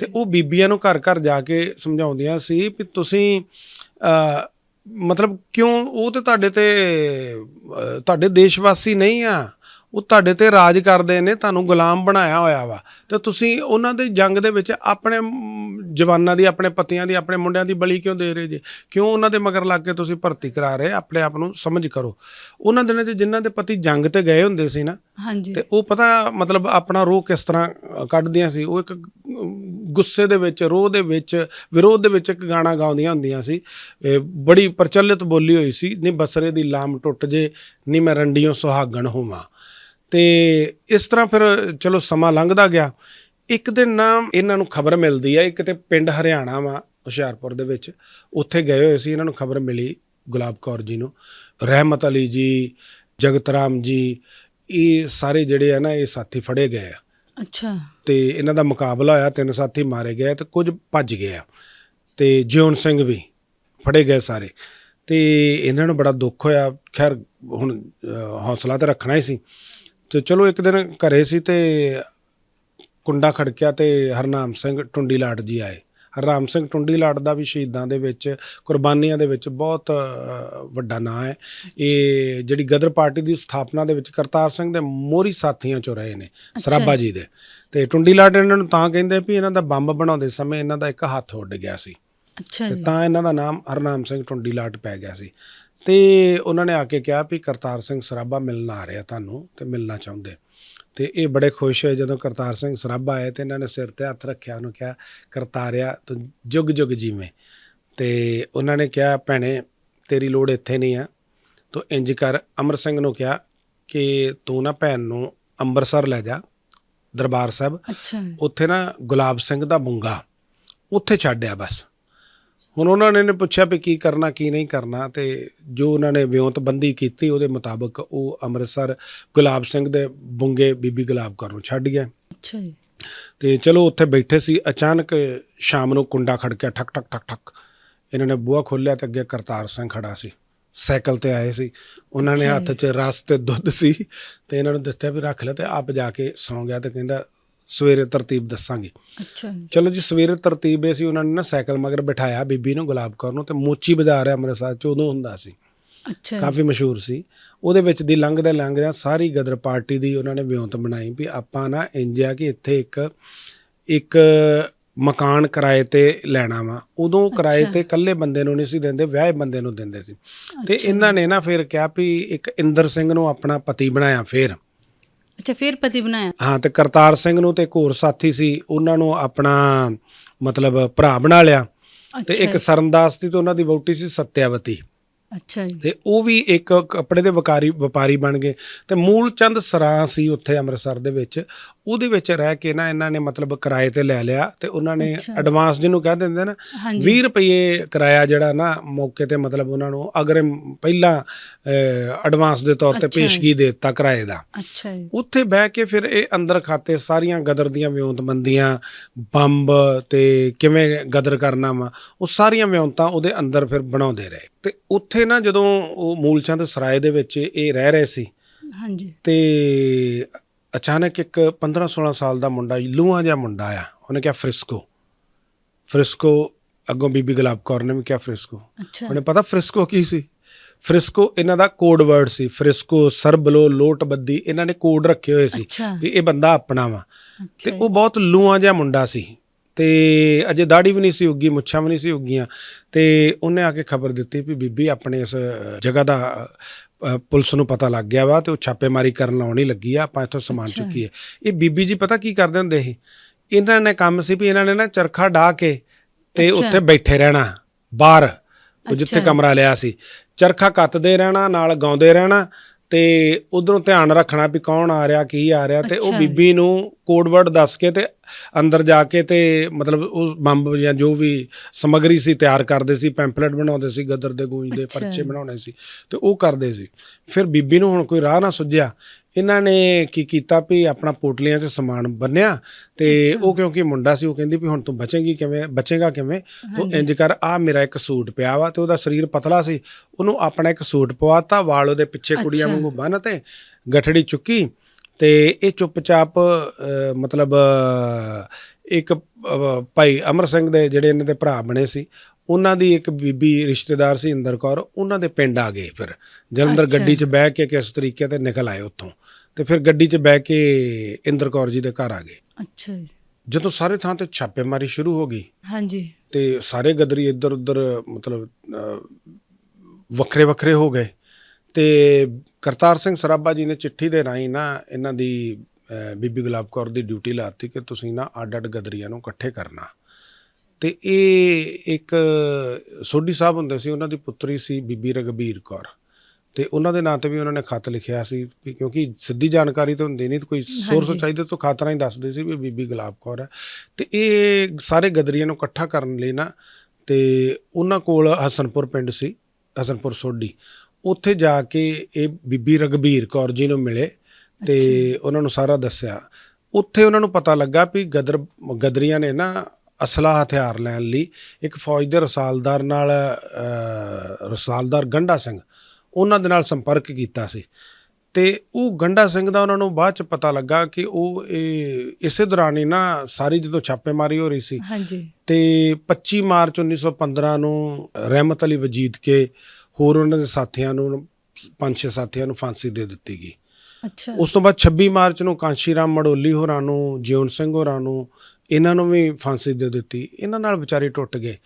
ਤੇ ਉਹ ਬੀਬੀਆਂ ਨੂੰ ਘਰ ਘਰ ਜਾ ਕੇ ਸਮਝਾਉਂਦੀਆਂ ਸੀ ਵੀ ਤੁਸੀਂ ਮਤਲਬ ਕਿਉਂ ਉਹ ਤੇ ਤੁਹਾਡੇ ਤੇ ਤੁਹਾਡੇ ਦੇਸ਼ ਵਾਸੀ ਨਹੀਂ ਆ? ਉਹ ਤੁਹਾਡੇ ਤੇ ਰਾਜ ਕਰਦੇ ਨੇ ਤੁਹਾਨੂੰ ਗੁਲਾਮ ਬਣਾਇਆ ਹੋਇਆ ਵਾ। ਤੇ ਤੁਸੀਂ ਉਹਨਾਂ ਦੇ ਜੰਗ ਦੇ ਵਿੱਚ ਆਪਣੇ ਜਵਾਨਾਂ ਦੀ ਆਪਣੇ ਪਤੀਆਂ ਦੀ ਆਪਣੇ ਮੁੰਡਿਆਂ ਦੀ ਬਲੀ ਕਿਉਂ ਦੇ ਰਹੇ ਜੇ? ਕਿਉਂ ਉਹਨਾਂ ਦੇ ਮਗਰ ਲੱਗ ਕੇ ਤੁਸੀਂ ਭਰਤੀ ਕਰਾ ਰਹੇ? ਆਪਣੇ ਆਪ ਨੂੰ ਸਮਝ ਕਰੋ। ਉਹਨਾਂ ਦਿਨਾਂ 'ਚ ਜਿਨ੍ਹਾਂ ਦੇ ਪਤੀ ਜੰਗ ਤੇ ਗਏ ਹੁੰਦੇ ਸੀ ਨਾ ਹਾਂਜੀ। ਤੇ ਉਹ ਪਤਾ ਮਤਲਬ ਆਪਣਾ ਰੋਹ ਕਿਸ ਤਰ੍ਹਾਂ ਕੱਢਦੀਆਂ ਸੀ? ਉਹ ਇੱਕ ਗੁੱਸੇ ਦੇ ਵਿੱਚ ਰੋਹ ਦੇ ਵਿੱਚ ਵਿਰੋਧ ਦੇ ਵਿੱਚ ਇੱਕ ਗਾਣਾ ਗਾਉਂਦੀਆਂ ਹੁੰਦੀਆਂ ਸੀ। ਬੜੀ ਪ੍ਰਚਲਿਤ ਬੋਲੀ ਹੋਈ ਸੀ ਨੀ ਬਸਰੇ ਦੀ ਲਾਮ ਟੁੱਟ ਜੇ ਨੀ ਮੈਂ ਰੰਡੀਆਂ ਸੁਹਾਗਣ ਹੋਵਾਂ। ਤੇ ਇਸ ਤਰ੍ਹਾਂ ਫਿਰ ਚਲੋ ਸਮਾਂ ਲੰਘਦਾ ਗਿਆ। ਇੱਕ ਦਿਨ ਨਾ ਇਹਨਾਂ ਨੂੰ ਖਬਰ ਮਿਲਦੀ ਹੈ ਇੱਕ ਤੇ ਪਿੰਡ ਹਰਿਆਣਾ ਵਾ ਹੁਸ਼ਿਆਰਪੁਰ ਦੇ ਵਿੱਚ। ਉੱਥੇ ਗਏ ਹੋਏ ਸੀ ਇਹਨਾਂ ਨੂੰ ਖਬਰ ਮਿਲੀ ਗੁਲਾਬ ਕੌਰ ਜੀ ਨੂੰ। ਰਹਿਮਤ ਅਲੀ ਜੀ ਜਗਤ ਰਾਮ ਜੀ ਇਹ ਸਾਰੇ ਜਿਹੜੇ ਆ ਨਾ ਇਹ ਸਾਥੀ ਫੜੇ ਗਏ ਆ। ਅੱਛਾ। ਤੇ ਇਹਨਾਂ ਦਾ ਮੁਕਾਬਲਾ ਹੋਇਆ ਤਿੰਨ ਸਾਥੀ ਮਾਰੇ ਗਏ ਤੇ ਕੁਝ ਭੱਜ ਗਏ ਆ। ਤੇ ਜਿਉਨ ਸਿੰਘ ਵੀ ਫੜੇ ਗਏ ਸਾਰੇ। ਤੇ ਇਹਨਾਂ ਨੂੰ ਬੜਾ ਦੁੱਖ ਹੋਇਆ। ਖੈਰ ਹੁਣ ਹੌਸਲਾ ਤੇ ਰੱਖਣਾ ਹੀ ਸੀ। ਤੇ ਚਲੋ ਇੱਕ ਦਿਨ ਘਰੇ ਸੀ ਤੇ ਕੁੰਡਾ ਖੜਕਿਆ ਤੇ ਹਰਨਾਮ ਸਿੰਘ ਟੁੰਡੀ ਲਾਟ ਜੀ ਆਏ। ਹਰਨਾਮ ਸਿੰਘ ਟੁੰਡੀ ਲਾਟ ਦਾ ਵੀ ਸ਼ਹੀਦਾਂ ਦੇ ਵਿੱਚ ਕੁਰਬਾਨੀਆਂ ਦੇ ਵਿੱਚ ਬਹੁਤ ਵੱਡਾ ਨਾਂ ਹੈ। ਇਹ ਜਿਹੜੀ ਗਦਰ ਪਾਰਟੀ ਦੀ ਸਥਾਪਨਾ ਦੇ ਵਿੱਚ ਕਰਤਾਰ ਸਿੰਘ ਦੇ ਮੋਹਰੀ ਸਾਥੀਆਂ ਚੋਂ ਰਹੇ ਨੇ ਸਰਾਭਾ ਜੀ ਦੇ। ਤੇ ਟੁੰਡੀ ਲਾਟ ਇਹਨਾਂ ਨੂੰ ਤਾਂ ਕਹਿੰਦੇ ਵੀ ਇਹਨਾਂ ਦਾ ਬੰਬ ਬਣਾਉਂਦੇ ਸਮੇਂ ਇਹਨਾਂ ਦਾ ਇੱਕ ਹੱਥ ਉੱਡ ਗਿਆ ਸੀ। ਅੱਛਾ ਜੀ। ਤਾਂ ਇਹਨਾਂ ਦਾ ਨਾਮ ਹਰਨਾਮ ਸਿੰਘ ਟੁੰਡੀ ਲਾਟ ਪੈ ਗਿਆ ਸੀ। ਤੇ ਉਹਨਾਂ ਨੇ ਆ ਕੇ ਕਿਹਾ ਵੀ ਕਰਤਾਰ ਸਿੰਘ ਸਰਾਭਾ ਮਿਲਣ ਆ ਰਿਹਾ ਤੁਹਾਨੂੰ ਤੇ ਮਿਲਣਾ ਚਾਹੁੰਦੇ। ਤੇ ਇਹ ਬੜੇ ਖੁਸ਼ ਹੋਏ ਜਦੋਂ ਕਰਤਾਰ ਸਿੰਘ ਸਰਾਭਾ ਆਏ ਤੇ ਇਹਨਾਂ ਨੇ ਸਿਰ ਤੇ ਹੱਥ ਰੱਖਿਆ ਉਹਨੂੰ ਕਿਹਾ ਕਰਤਾਰਿਆ ਤੂੰ ਜੁਗ ਜੁਗ ਜੀਵੇਂ। ਤੇ ਉਹਨਾਂ ਨੇ ਕਿਹਾ ਭੈਣੇ ਤੇਰੀ ਲੋੜ ਇੱਥੇ ਨਹੀਂ ਆ। ਤੂੰ ਇੰਜ ਕਰ। ਅਮਰ ਸਿੰਘ ਨੂੰ ਕਿਹਾ ਕਿ ਤੂੰ ਨਾ ਭੈਣ ਨੂੰ ਅੰਮ੍ਰਿਤਸਰ ਲੈ ਜਾ ਦਰਬਾਰ ਸਾਹਿਬ। ਅੱਛਾ। ਉੱਥੇ ਨਾ ਗੁਲਾਬ ਸਿੰਘ ਦਾ ਬੁੰਗਾ ਉੱਥੇ ਛੱਡਿਆ ਬਸ। ਹੁਣ ਉਹਨਾਂ ਨੇ ਨੇ ਪੁੱਛਿਆ ਵੀ ਕੀ ਕਰਨਾ ਕੀ ਨਹੀਂ ਕਰਨਾ ਤੇ ਜੋ ਉਹਨਾਂ ਨੇ ਵਿਉਂਤਬੰਦੀ ਕੀਤੀ ਉਹਦੇ ਮੁਤਾਬਕ ਉਹ ਅੰਮ੍ਰਿਤਸਰ ਗੁਲਾਬ ਸਿੰਘ ਦੇ ਬੁੰਗੇ ਬੀਬੀ ਗੁਲਾਬ ਕੌਰ ਨੂੰ ਛੱਡ ਗਿਆ ਅੱਛਾ ਜੀ। ਤੇ ਚਲੋ ਉੱਥੇ ਬੈਠੇ ਸੀ ਅਚਾਨਕ ਸ਼ਾਮ ਨੂੰ ਕੁੰਡਾ ਖੜਕਿਆ ਠਕ ਠਕ ਠਕ ਠਕ। ਇਹਨਾਂ ਨੇ ਬੂਹਾ ਖੋਲ੍ਹਿਆ ਤੇ ਅੱਗੇ ਕਰਤਾਰ ਸਿੰਘ ਖੜਾ ਸੀ। ਸਾਈਕਲ ਤੇ ਆਏ ਸੀ। ਉਹਨਾਂ ਨੇ ਹੱਥ 'ਚ ਰਸ ਤੇ ਦੁੱਧ ਸੀ ਤੇ ਇਹਨਾਂ ਨੂੰ ਦੱਸਿਆ ਵੀ ਰੱਖ ਲੈ ਤੇ ਆਪ ਜਾ ਕੇ ਸੌਂ ਗਿਆ ਤੇ ਕਹਿੰਦਾ ਸਵੇਰੇ ਤਰਤੀਬ ਦੱਸਾਂਗੇ। ਅੱਛਾ ਚਲੋ ਜੀ ਸਵੇਰੇ ਤਰਤੀਬ ਇਹ ਸੀ ਉਹਨਾਂ ਨੇ ਨਾ ਸਾਈਕਲ ਮਗਰ ਬਿਠਾਇਆ ਬੀਬੀ ਨੂੰ ਗੁਲਾਬ ਕੌਰ ਨੂੰ ਤੇ ਮੋਚੀ ਬਾਜ਼ਾਰ ਹੈ ਅੰਮ੍ਰਿਤਸਰ ਚ ਉਦੋਂ ਹੁੰਦਾ ਸੀ। ਅੱਛਾ ਕਾਫੀ ਮਸ਼ਹੂਰ ਸੀ। ਉਹਦੇ ਵਿੱਚ ਦੀ ਲੰਘਦੇ ਲੰਘਦਿਆਂ ਸਾਰੀ ਗਦਰ ਪਾਰਟੀ ਦੀ ਉਹਨਾਂ ਨੇ ਵਿਉਂਤ ਬਣਾਈ ਵੀ ਆਪਾਂ ਨਾ ਇੰਜ ਆ ਕਿ ਇੱਥੇ ਇੱਕ ਇੱਕ ਮਕਾਨ ਕਿਰਾਏ ਤੇ ਲੈਣਾ ਵਾ। ਉਦੋਂ ਕਿਰਾਏ। ਤੇ ਇਕੱਲੇ ਬੰਦੇ ਨੂੰ ਨਹੀਂ ਸੀ ਦਿੰਦੇ ਵਿਆਹੇ ਬੰਦੇ ਨੂੰ ਦਿੰਦੇ ਸੀ। ਤੇ। ਇਹਨਾਂ ਨੇ ਨਾ ਫਿਰ ਕਿਹਾ ਵੀ ਇੱਕ ਇੰਦਰ ਸਿੰਘ ਨੂੰ ਆਪਣਾ ਪਤੀ ਬਣਾਇਆ ਫਿਰ। ਅੱਛਾ ਫਿਰ ਪਤੀ ਬਣਾਇਆ? ਹਾਂ ਤੇ ਕਰਤਾਰ ਸਿੰਘ ਨੂੰ ਤੇ ਇੱਕ ਹੋਰ ਸਾਥੀ ਸੀ ਉਹਨਾਂ ਨੂੰ ਆਪਣਾ ਮਤਲਬ ਭਰਾ ਬਣਾ ਲਿਆ। ਤੇ ਅੱਛਾ ਇੱਕ ਜੀ, ਸਰਨਦਾਸ ਸੀ ਤੇ ਉਹਨਾਂ ਦੀ ਵਹੁਟੀ ਸੀ ਸਤਿਆਵਤੀ। ਅੱਛਾ ਜੀ। ਤੇ ਉਹ ਵੀ ਇੱਕ ਕੱਪੜੇ ਦੇ ਵਕਾਰੀ ਵਪਾਰੀ ਬਣ ਗਏ। ਤੇ ਮੂਲ ਚੰਦ ਸਰਾਂ ਸੀ ਉੱਥੇ ਅੰਮ੍ਰਿਤਸਰ ਦੇ ਵਿੱਚ। ਉਹਦੇ ਵਿੱਚ ਰਹਿ ਕੇ ਨਾ ਇਹਨਾਂ ਨੇ ਮਤਲਬ ਕਿਰਾਏ ਤੇ ਲੈ ਲਿਆ ਤੇ ਉਹਨਾਂ ਨੇ। ਐਡਵਾਂਸ ਜਿਹਨੂੰ ਕਹਿ ਦਿੰਦੇ ਨਾ ਹਾਂਜੀ। 20 ਰੁਪਏ ਕਿਰਾਇਆ ਜਿਹੜਾ ਨਾ ਮੌਕੇ ਤੇ ਮਤਲਬ ਉਹਨਾਂ ਨੂੰ ਅਗਰ ਪਹਿਲਾਂ ਐਡਵਾਂਸ ਦੇ ਤੌਰ ਤੇ। ਪੇਸ਼ਗੀ ਦੇ ਦਿੱਤਾ ਕਿਰਾਏ ਦਾ। ਅੱਛਾ ਜੀ। ਉੱਥੇ ਬਹਿ ਕੇ ਫਿਰ ਇਹ ਅੰਦਰ ਖਾਤੇ ਸਾਰੀਆਂ ਗਦਰ ਦੀਆਂ ਵਿਉਂਤਬੰਦੀਆਂ ਬੰਬ ਤੇ ਕਿਵੇਂ ਗਦਰ ਕਰਨਾ ਵਾ ਉਹ ਸਾਰੀਆਂ ਵਿਉਂਤਾਂ ਉਹਦੇ ਅੰਦਰ ਫਿਰ ਬਣਾਉਂਦੇ ਰਹੇ। ਤੇ ਉੱਥੇ ਨਾ ਜਦੋਂ ਉਹ ਮੂਲਚੰਦ ਸਰਾਏ ਦੇ ਵਿੱਚ ਇਹ ਰਹਿ ਰਹੇ ਸੀ ਹਾਂਜੀ। ਤੇ ਅਚਾਨਕ ਇੱਕ 15 16 ਸਾਲ ਦਾ ਮੁੰਡਾ ਲੂਹਾ ਜਿਹਾ ਮੁੰਡਾ ਆ ਉਹਨੇ ਕਿਹਾ ਫ੍ਰਿਸਕੋ। ਫ੍ਰਿਸਕੋ ਅੱਗੋਂ ਬੀਬੀ ਗੁਲਾਬ ਕੌਰ ਨੇ ਵੀ ਕਿਹਾ ਫ੍ਰਿਸਕੋ। ਉਹਨੇ ਪਤਾ ਫ੍ਰਿਸਕੋ ਕੀ ਸੀ? ਫ੍ਰਿਸਕੋ ਇਹਨਾਂ ਦਾ ਕੋਡ ਵਰਡ ਸੀ। ਫ੍ਰਿਸਕੋ ਸਰਬਲੋ ਲੋਟਬੱਦੀ ਇਹਨਾਂ ਨੇ ਕੋਡ ਰੱਖੇ ਹੋਏ ਸੀ ਵੀ ਇਹ ਬੰਦਾ ਆਪਣਾ ਵਾ। ਤੇ ਉਹ ਬਹੁਤ ਲੂਆਂ ਜਿਹਾ ਮੁੰਡਾ ਸੀ। ਤੇ ਅਜੇ ਦਾੜੀ ਵੀ ਨਹੀਂ ਸੀ ਉੱਗੀ ਮੁੱਛਾਂ ਵੀ ਨਹੀਂ ਸੀ ਉੱਗੀਆਂ। ਤੇ ਉਹਨੇ ਆ ਕੇ ਖਬਰ ਦਿੱਤੀ ਵੀ ਬੀਬੀ ਆਪਣੇ ਇਸ ਜਗ੍ਹਾ ਦਾ ਪੁਲਿਸ ਨੂੰ ਪਤਾ ਲੱਗ ਗਿਆ ਵਾ ਤੇ ਉਹ ਛਾਪੇਮਾਰੀ ਕਰਨ ਆਉਣੀ ਲੱਗੀ ਆ ਆਪਾਂ ਇੱਥੋਂ ਸਮਾਨ ਅੱਛਾ। ਚੁੱਕੀਏ ਇਹ ਬੀਬੀ ਜੀ ਪਤਾ ਕੀ ਕਰਦੇ ਹੁੰਦੇ ਸੀ ਇਹਨਾਂ ਨੇ ਕੰਮ ਸੀ ਵੀ ਇਹਨਾਂ ਨੇ ਨਾ ਚਰਖਾ ਢਾ ਕੇ ਤੇ। ਉੱਥੇ ਬੈਠੇ ਰਹਿਣਾ ਬਾਹਰ ਉਹ ਜਿੱਥੇ। ਕਮਰਾ ਲਿਆ ਸੀ ਚਰਖਾ ਕੱਤਦੇ ਰਹਿਣਾ ਨਾਲ ਗਾਉਂਦੇ ਰਹਿਣਾ ਤੇ ਉਧਰੋਂ ਧਿਆਨ ਰੱਖਣਾ ਵੀ ਕੌਣ ਆ ਰਿਹਾ ਕੀ ਆ ਰਿਹਾ ਤੇ ਉਹ। ਬੀਬੀ ਨੂੰ ਕੋਡ ਵਰਡ ਦੱਸ ਕੇ ਤੇ ਅੰਦਰ ਜਾ ਕੇ ਤੇ ਮਤਲਬ ਉਹ ਬੰਬ ਜਾਂ ਜੋ ਵੀ ਸਮਗਰੀ ਸੀ ਤਿਆਰ ਕਰਦੇ ਸੀ ਪੈਂਪਲੇਟ ਬਣਾਉਂਦੇ ਸੀ ਗਦਰ ਦੇ ਗੂੰਜ ਦੇ। ਪਰਚੇ ਬਣਾਉਣੇ ਸੀ ਤੇ ਉਹ ਕਰਦੇ ਸੀ ਫਿਰ ਬੀਬੀ ਨੂੰ ਹੁਣ ਕੋਈ ਰਾਹ ਨਾ ਸੁੱਝਿਆ ਇਹਨਾਂ ਨੇ ਕੀ ਕੀਤਾ ਵੀ ਆਪਣਾ ਪੋਟਲੀਆਂ 'ਚ ਸਮਾਨ ਬੰਨਿਆ ਤੇ। ਉਹ ਕਿਉਂਕਿ ਮੁੰਡਾ ਸੀ ਉਹ ਕਹਿੰਦੀ ਵੀ ਹੁਣ ਤੂੰ ਬਚੇਂਗੀ ਕਿਵੇਂ ਬਚੇਗਾ ਕਿਵੇਂ ਤੂੰ। ਇੰਜ ਕਰ ਆ ਮੇਰਾ ਇੱਕ ਸੂਟ ਪਿਆ ਵਾ ਤੇ ਉਹਦਾ ਸਰੀਰ ਪਤਲਾ ਸੀ ਉਹਨੂੰ ਆਪਣਾ ਇੱਕ ਸੂਟ ਪਵਾਤਾ ਵਾਲ ਉਹਦੇ ਪਿੱਛੇ ਕੁੜੀਆਂ। ਵਾਂਗੂ ਬੰਨ ਤੇ ਗਠੜੀ ਚੁੱਕੀ ਤੇ ਇਹ ਚੁੱਪਚਾਪ ਮਤਲਬ ਇੱਕ ਭਾਈ ਅਮਰ ਸਿੰਘ ਦੇ ਜਿਹੜੇ ਇਹਨਾਂ ਦੇ ਭਰਾ ਬਣੇ ਸੀ ਉਹਨਾਂ ਦੀ ਇੱਕ ਬੀਬੀ ਰਿਸ਼ਤੇਦਾਰ ਸੀ ਇੰਦਰ ਕੌਰ ਉਹਨਾਂ ਦੇ ਪਿੰਡ ਆ ਗਏ ਫਿਰ। ਜਲੰਧਰ। ਗੱਡੀ 'ਚ ਬਹਿ ਕੇ ਕਿਸ ਤਰੀਕੇ ਤੇ ਨਿਕਲ ਆਏ ਉੱਥੋਂ। ਤੇ ਫਿਰ ਗੱਡੀ 'ਚ ਬਹਿ ਕੇ ਇੰਦਰ ਕੌਰ ਜੀ ਦੇ ਘਰ ਆ ਗਏ। ਅੱਛਾ ਜੀ। ਜਦੋਂ ਸਾਰੇ ਥਾਂ ਤੇ ਛਾਪੇਮਾਰੀ ਸ਼ੁਰੂ ਹੋ ਗਈ ਹਾਂਜੀ। ਤੇ ਸਾਰੇ ਗਦਰੀ ਇੱਧਰ ਉੱਧਰ ਮਤਲਬ ਵੱਖਰੇ ਵੱਖਰੇ ਹੋ ਗਏ। ਤੇ ਕਰਤਾਰ ਸਿੰਘ ਸਰਾਭਾ ਜੀ ਨੇ ਚਿੱਠੀ ਦੇ ਰਾਹੀਂ ਨਾ ਇਹਨਾਂ ਦੀ ਬੀਬੀ ਗੁਲਾਬ ਕੌਰ ਦੀ ਡਿਊਟੀ ਲਾਤੀ ਕਿ ਤੁਸੀਂ ਨਾ ਅੱਡ ਅੱਡ ਗਦਰੀਆਂ ਨੂੰ ਇਕੱਠੇ ਕਰਨਾ। ਤੇ ਇਹ ਇੱਕ ਸੋਢੀ ਸਾਹਿਬ ਹੁੰਦੇ ਸੀ ਉਹਨਾਂ ਦੀ ਪੁੱਤਰੀ ਸੀ ਬੀਬੀ ਰਗਬੀਰ ਕੌਰ। ਤੇ ਉਹਨਾਂ ਦੇ ਨਾਂ ਤੇ ਵੀ ਉਹਨਾਂ ਨੇ ਖੱਤ ਲਿਖਿਆ ਸੀ ਕਿਉਂਕਿ ਸਿੱਧੀ ਜਾਣਕਾਰੀ ਤਾਂ ਹੁੰਦੀ ਨਹੀਂ ਤੇ ਕੋਈ ਸੋਰਸ। ਚਾਹੀਦਾ ਤਾਂ ਖਾਤਰਾ ਹੀ ਦੱਸਦੇ ਸੀ ਵੀ ਬੀਬੀ ਗੁਲਾਬ ਕੌਰ ਹੈ। ਤੇ ਇਹ ਸਾਰੇ ਗਦਰੀਆਂ ਨੂੰ ਇਕੱਠਾ ਕਰਨ ਲਈ ਨਾ ਤੇ ਉਹਨਾਂ ਕੋਲ ਹਸਨਪੁਰ ਪਿੰਡ ਸੀ ਹਸਨਪੁਰ ਸੋਢੀ। ਉੱਥੇ ਜਾ ਕੇ ਇਹ ਬੀਬੀ ਰਗਬੀਰ ਕੌਰ ਜੀ ਨੂੰ ਮਿਲੇ ਤੇ ਉਹਨਾਂ ਨੂੰ ਸਾਰਾ ਦੱਸਿਆ। ਉੱਥੇ ਉਹਨਾਂ ਨੂੰ ਪਤਾ ਲੱਗਾ ਵੀ ਗਦਰ ਗਦਰੀਆਂ ਨੇ ਨਾ ਅਸਲਾ ਹਥਿਆਰ ਲੈਣ ਲਈ ਇੱਕ ਫੌਜ ਦੇ ਰਸਾਲਦਾਰ ਨਾਲ ਰਸਾਲਦਾਰ ਗੰਡਾ ਸਿੰਘ ਉਹਨਾਂ ਦੇ ਨਾਲ ਸੰਪਰਕ ਕੀਤਾ ਸੀ। ਤੇ ਉਹ ਗੰਡਾ ਸਿੰਘ ਦਾ ਉਹਨਾਂ ਨੂੰ ਬਾਅਦ ਚ ਪਤਾ ਲੱਗਾ ਕਿ ਉਹ ਇਹ ਇਸੇ ਦੌਰਾਨ ਹੀ ਨਾ ਸਾਰੀ ਜਦੋਂ ਛਾਪੇਮਾਰੀ ਹੋ ਰਹੀ ਸੀ। ਹਾਂਜੀ। ਤੇ 25 ਮਾਰਚ 1915 ਨੂੰ ਰਹਿਮਤ ਅਲੀ ਵਜੀਦ ਕੇ ਹੋਰ ਉਹਨਾਂ ਦੇ ਸਾਥੀਆਂ ਨੂੰ ਪੰਜ ਛੇ ਸਾਥੀਆਂ ਨੂੰ ਫਾਂਸੀ ਦੇ ਦਿੱਤੀ ਗਈ। ਅੱਛਾ। ਉਸ ਤੋਂ ਬਾਅਦ 26 ਮਾਰਚ ਨੂੰ ਕਾਂਸ਼ੀ ਰਾਮ ਮੜੋਲੀ ਹੋਰਾਂ ਨੂੰ ਜਿਉਣ ਸਿੰਘ ਹੋਰਾਂ ਨੂੰ ਇਹਨਾਂ ਨੂੰ ਵੀ ਫਾਂਸੀ ਦੇ ਦਿੱਤੀ ਇਹਨਾਂ ਨਾਲ ਵਿਚਾਰੇ ਟੁੱਟ ਗਏ।